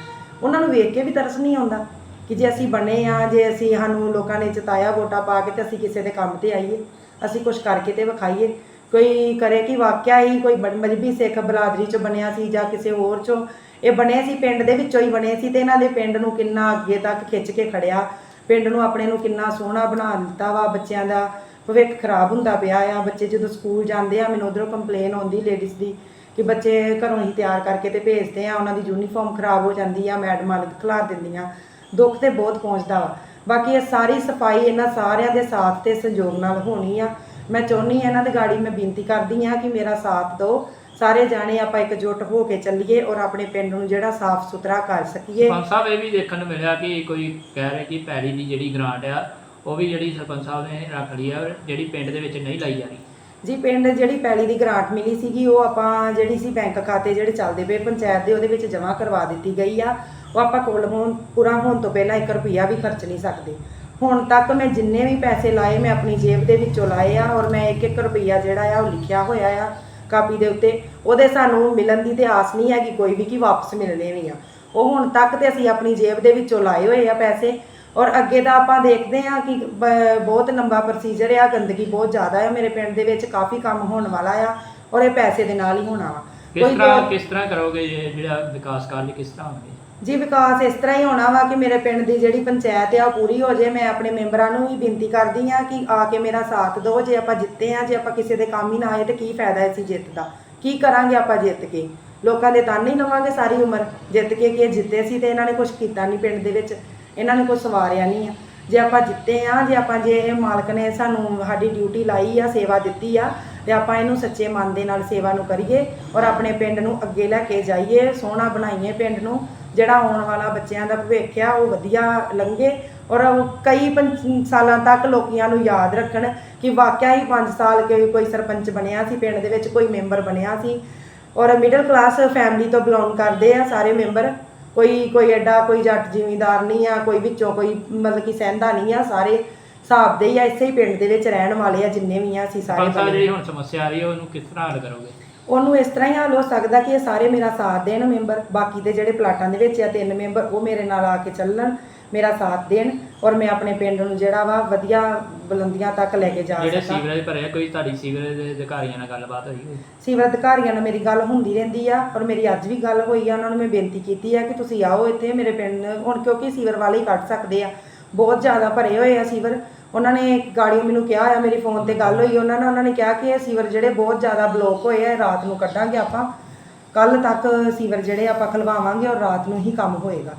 ਉਹਨਾਂ ਨੂੰ ਵੇਖ ਕੇ ਵੀ ਤਰਸ ਨਹੀਂ ਆਉਂਦਾ। ਕਿ ਜੇ ਅਸੀਂ ਬਣੇ ਆ ਜੇ ਅਸੀਂ ਸਾਨੂੰ ਲੋਕਾਂ ਨੇ ਜਿਤਾਇਆ ਵੋਟਾਂ ਪਾ ਕੇ ਤੇ ਅਸੀਂ ਕਿਸੇ ਦੇ ਕੰਮ ਤੇ ਆਈਏ, ਅਸੀਂ ਕੁਝ ਕਰਕੇ ਤੇ ਵਿਖਾਈਏ। ਕੋਈ ਕਰੇ ਕਿ ਵਾਕਿਆ ਹੀ ਕੋਈ ਬ- ਮਜਬੀ ਸਿੱਖ ਬਰਾਦਰੀ ਚੋਂ ਬਣਿਆ ਸੀ ਜਾਂ ਕਿਸੇ ਹੋਰ ਚੋਂ, ਇਹ ਬਣੇ ਸੀ ਪਿੰਡ ਦੇ ਵਿੱਚੋਂ ਹੀ ਬਣੇ ਸੀ ਤੇ ਇਹਨਾਂ ਦੇ ਪਿੰਡ ਨੂੰ ਕਿੰਨਾ ਅੱਗੇ ਤੱਕ ਖਿੱਚ ਕੇ ਖੜਿਆ। ਪਿੰਡ ਨੂੰ ਆਪਣੇ ਨੂੰ ਕਿੰਨਾ ਸੋਹਣਾ ਬਣਾ ਦਿੱਤਾ ਵਾ, ਬੱਚਿਆਂ ਦਾ ਭਵਿੱਖ ਖਰਾਬ ਹੁੰਦਾ ਪਿਆ ਆ। ਬੱਚੇ ਜਦੋਂ ਸਕੂਲ ਜਾਂਦੇ ਆ, ਮੈਨੂੰ ਉਧਰੋਂ ਕੰਪਲੇਨ ਆਉਂਦੀ ਲੇਡੀਜ਼ ਦੀ ਕਿ ਬੱਚੇ ਘਰੋਂ ਹੀ ਤਿਆਰ ਕਰਕੇ ਤੇ ਭੇਜਦੇ ਆ, ਉਹਨਾਂ ਦੀ ਯੂਨੀਫਾਰਮ ਖਰਾਬ ਹੋ ਜਾਂਦੀ ਆ ਮੈਡਮਾਂ ਲਿਖ ਖਿਲਾਰ ਦਿੰਦੀਆਂ। ਦੁੱਖ ਤੇ ਬਹੁਤ ਪਹੁੰਚਦਾ ਵਾ। ਬਾਕੀ ਇਹ ਸਾਰੀ ਸਫ਼ਾਈ ਇਹਨਾਂ ਸਾਰਿਆਂ ਦੇ ਸਾਥ ਤੇ ਸਹਿਯੋਗ ਨਾਲ ਹੋਣੀ ਆ। ਮੈਂ ਚਾਹੁੰਦੀ ਆ ਇਹਨਾਂ ਦੇ ਗਾੜੀ ਮੈਂ ਬੇਨਤੀ ਕਰਦੀ ਆ ਕਿ ਮੇਰਾ ਸਾਥ ਦਿਓ। ਸਾਰੇ ਜਾਣੇ ਆਪਾਂ ਇਕਜੁੱਟ ਹੋ ਕੇ ਚੱਲੀਏ ਔਰ ਆਪਣੇ ਪਿੰਡ ਨੂੰ ਜਿਹੜਾ ਸਾਫ਼ ਸੁਥਰਾ ਕਰ ਸਕੀਏ। ਸਰਪੰਚ ਸਾਹਿਬ ਇਹ ਵੀ ਦੇਖਣ ਨੂੰ ਮਿਲਿਆ ਕਿ ਕੋਈ ਕਹਿ ਰਿਹਾ ਕਿ ਪੈੜੀ ਦੀ ਜਿਹੜੀ ਗ੍ਰਾਂਟ ਆ ਉਹ ਵੀ ਜਿਹੜੀ ਸਰਪੰਚ ਸਾਹਿਬ ਨੇ ਰੱਖ ਲਈ ਆ ਜਿਹੜੀ ਪਿੰਡ ਦੇ ਵਿੱਚ ਨਹੀਂ ਲਾਈ ਜਾ ਰਹੀ ਜੀ ਪਿੰਡ ਜਿਹੜੀ ਪੈਲੀ ਦੀ ਗ੍ਰਾਂਟ ਮਿਲੀ ਸੀਗੀ ਉਹ ਆਪਾਂ ਜਿਹੜੀ ਸੀ ਬੈਂਕ ਖਾਤੇ ਜਿਹੜੇ ਚੱਲਦੇ ਪਏ ਪੰਚਾਇਤ ਦੇ ਉਹਦੇ ਵਿੱਚ ਜਮ੍ਹਾਂ ਕਰਵਾ ਦਿੱਤੀ ਗਈ ਆ। ਉਹ ਆਪਾਂ ਕੋਲ ਹੋਣ ਪੂਰਾ ਹੋਣ ਤੋਂ ਪਹਿਲਾਂ 1 ਰੁਪਿਆ ਵੀ ਖਰਚ ਨਹੀਂ ਸਕਦੇ। ਹੁਣ ਤੱਕ ਮੈਂ ਜਿੰਨੇ ਵੀ ਪੈਸੇ ਲਾਏ ਮੈਂ ਆਪਣੀ ਜੇਬ ਦੇ ਵਿੱਚੋਂ ਲਾਏ ਆ ਔਰ ਮੈਂ 1-1 ਰੁਪਿਆ ਜਿਹੜਾ ਆ ਉਹ ਲਿਖਿਆ ਹੋਇਆ ਆ ਕਾਪੀ ਦੇ ਉੱਤੇ। ਉਹਦੇ ਸਾਨੂੰ ਮਿਲਣ ਦੀ ਤੇ ਆਸ ਨਹੀਂ ਹੈਗੀ ਕੋਈ ਵੀ ਕਿ ਵਾਪਸ ਮਿਲਣੇ ਵੀ ਆ। ਉਹ ਹੁਣ ਤੱਕ ਤੇ ਅਸੀਂ ਆਪਣੀ ਜੇਬ ਦੇ ਵਿੱਚੋਂ ਲਾਏ ਹੋਏ ਆ ਪੈਸੇ ਔਰ ਅੱਗੇ ਦਾ ਆਪਾਂ ਦੇਖਦੇ ਹਾਂ ਕਿ ਬਹੁਤ ਲੰਬਾ ਪ੍ਰੋਸੀਜਰ ਆ ਗੰਦਗੀ ਬਹੁਤ ਜ਼ਿਆਦਾ ਆ ਮੇਰੇ ਪਿੰਡ ਦੇ ਵਿੱਚ ਕਾਫੀ ਕੰਮ ਹੋਣ ਵਾਲਾ ਆ ਔਰ ਇਹ ਪੈਸੇ ਦੇ ਨਾਲ ਹੀ ਹੋਣਾ ਵਾ। ਕਿਸ ਤਰ੍ਹਾਂ ਦੋ- ਕਿਸ ਤਰ੍ਹਾਂ ਕਰੋਗੇ ਇਹ ਜਿਹੜਾ ਵਿਕਾਸ ਕਾਰਜ ਕਿਸ ਤਰ੍ਹਾਂ ਹੋਣਗੇ? ਜੀ ਵਿਕਾਸ ਇਸ ਤਰ੍ਹਾਂ ਹੀ ਹੋਣਾ ਵਾ ਕਿ ਮੇਰੇ ਪਿੰਡ ਦੀ ਜਿਹੜੀ ਪੰਚਾਇਤ ਆ ਉਹ ਪੂਰੀ ਹੋ ਜੇ ਮੈਂ ਆਪਣੇ ਮੈਂਬਰਾਂ ਨੂੰ ਵੀ ਬੇਨਤੀ ਕਰਦੀ ਆ ਕਿ ਆ ਕੇ ਮੇਰਾ ਸਾਥ ਦਿਓ, ਜੇ ਆਪਾਂ ਜਿੱਤੇ ਆ ਜੇ ਆਪਾਂ ਕਿਸੇ ਦੇ ਕੰਮ ਹੀ ਨਾ ਆਏ ਤੇ ਕੀ ਫਾਇਦਾ ਇਸ ਜਿੱਤ ਦਾ? ਕੀ ਕਰਾਂਗੇ ਆਪਾਂ ਜਿੱਤ ਕੇ? ਲੋਕਾਂ ਦੇ ਤਾਨੇ ਹੀ ਲਵਾਂਗੇ ਸਾਰੀ ਉਮਰ ਜਿੱਤ ਕੇ ਕਿ ਜਿੱਤੇ ਸੀ ਤੇ ਇਹਨਾਂ ਨੇ ਕੁਝ ਕੀਤਾ ਨਹੀਂ ਪਿੰਡ ਦੇ ਵਿੱਚ, ਇਹਨਾਂ ਨੇ ਕੁਝ ਸਵਾਰਿਆ ਨਹੀਂ ਆ। ਜੇ ਆਪਾਂ ਜਿੱਤੇ ਆ ਜੇ ਆਪਾਂ ਜੇ ਇਹ ਮਾਲਕ ਨੇ ਸਾਨੂੰ ਸਾਡੀ ਡਿਊਟੀ ਲਾਈ ਆ, ਸੇਵਾ ਦਿੱਤੀ ਆ, ਤੇ ਆਪਾਂ ਇਹਨੂੰ ਸੱਚੇ ਮਨ ਦੇ ਨਾਲ ਸੇਵਾ ਨੂੰ ਕਰੀਏ ਔਰ ਆਪਣੇ ਪਿੰਡ ਨੂੰ ਅੱਗੇ ਲੈ ਕੇ ਜਾਈਏ, ਸੋਹਣਾ ਬਣਾਈਏ ਪਿੰਡ ਨੂੰ ਜਿਹੜਾ ਆਉਣ ਵਾਲਾ ਬੱਚਿਆਂ ਦਾ ਭਵਿੱਖ ਆ ਉਹ ਵਧੀਆ ਲੰਘੇ ਔਰ ਉਹ ਕਈ ਸਾਲਾਂ ਤੱਕ ਲੋਕੀਆਂ ਨੂੰ ਯਾਦ ਰੱਖਣ ਕਿ ਵਾਕਿਆ ਹੀ 5 ਸਾਲ ਕੋਈ ਕੋਈ ਸਰਪੰਚ ਬਣਿਆ ਸੀ ਪਿੰਡ ਦੇ ਵਿੱਚ ਕੋਈ ਮੈਂਬਰ ਬਣਿਆ ਸੀ ਔਰ ਮਿਡਲ ਕਲਾਸ ਫੈਮਿਲੀ ਤੋਂ ਬਿਲੋਂਗ ਕਰਦੇ ਆ ਸਾਰੇ ਮੈਂਬਰ। ਕੋਈ ਕੋਈ ਐਡਾ ਕੋਈ ਜੱਟ ਜ਼ਿਮੀਂਦਾਰ ਨਹੀਂ ਆ ਕੋਈ ਵਿੱਚੋਂ ਕੋਈ ਮਤਲਬ ਕਿ ਸਹਿੰਦਾ ਨਹੀਂ ਆ ਸਾਰੇ ਹਿਸਾਬ ਦੇ ਹੀ ਆ ਇਸੇ ਹੀ ਪਿੰਡ ਦੇ ਵਿੱਚ ਰਹਿਣ ਵਾਲੇ ਆ ਜਿੰਨੇ ਵੀ ਆ ਅਸੀਂ ਸਾਰੇ ਬਣੇ ਜਿਹੜੀ ਹੁਣ ਸਮੱਸਿਆ ਆ ਰਹੀ ਹੈ ਉਹਨੂੰ ਕਿਸ ਤਰ੍ਹਾਂ ਹੱਲ ਕਰੋਗੇ? ਉਹਨੂੰ ਇਸ ਤਰ੍ਹਾਂ ਹੀ ਹੱਲ ਹੋ ਸਕਦਾ ਕਿ ਇਹ ਸਾਰੇ ਮੇਰਾ ਸਾਥ ਦੇਣ ਮੈਂਬਰ ਬਾਕੀ ਦੇ ਜਿਹੜੇ ਪਲਾਟਾਂ ਦੇ ਵਿੱਚ ਆ ਤਿੰਨ ਮੈਂਬਰ ਉਹ ਮੇਰੇ ਨਾਲ ਆ ਕੇ ਚੱਲਣ ਮੇਰਾ ਸਾਥ ਦੇਣ ਔਰ ਮੈਂ ਆਪਣੇ ਪਿੰਡ ਨੂੰ ਜਿਹੜਾ ਵਾ ਵਧੀਆ ਬੁਲੰਦੀਆਂ ਤੱਕ ਲੈ ਕੇ ਜਾ ਜਿਹੜੇ ਸਕਾਂ। ਸੀਵਰੇਜ ਭਰੇ ਆ, ਕੋਈ ਤੁਹਾਡੀ ਸੀਵਰੇਜ ਦੇ ਅਧਿਕਾਰੀਆਂ ਨਾਲ ਗੱਲਬਾਤ ਹੋਈ ਹੋਈ? ਸੀਵਰ ਅਧਿਕਾਰੀਆਂ ਨਾਲ ਮੇਰੀ ਗੱਲ ਹੁੰਦੀ ਰਹਿੰਦੀ ਆ ਔਰ ਮੇਰੀ ਅੱਜ ਵੀ ਗੱਲ ਹੋਈ ਆ ਉਹਨਾਂ ਨੂੰ ਮੈਂ ਬੇਨਤੀ ਕੀਤੀ ਆ ਕਿ ਤੁਸੀਂ ਆਓ ਇੱਥੇ ਮੇਰੇ ਪਿੰਡ ਹੁਣ ਕਿਉਂਕਿ ਸੀਵਰ ਵਾਲੇ ਹੀ ਕੱਢ ਸਕਦੇ ਆ ਬਹੁਤ ਜ਼ਿਆਦਾ ਭਰੇ ਹੋਏ ਆ ਸੀਵਰ। ਉਹਨਾਂ ਨੇ ਗਾੜੀ ਮੈਨੂੰ ਕਿਹਾ ਆ ਮੇਰੀ ਫੋਨ ਤੇ ਗੱਲ ਹੋਈ, ਉਹਨਾਂ ਨਾਲ ਉਹਨਾਂ ਨੇ ਕਿਹਾ ਕਿ ਇਹ ਸੀਵਰ ਜਿਹੜੇ ਬਹੁਤ ਜ਼ਿਆਦਾ ਬਲੋਕ ਹੋਏ ਆ ਰਾਤ ਨੂੰ ਕੱਢਾਂਗੇ ਆਪਾਂ। ਕੱਲ ਤੱਕ ਸੀਵਰ ਜਿਹੜੇ ਆਪਾਂ ਖਲਵਾਵਾਂਗੇ ਔਰ ਰਾਤ ਨੂੰ ਹੀ ਕੰਮ ਹੋਏਗਾ।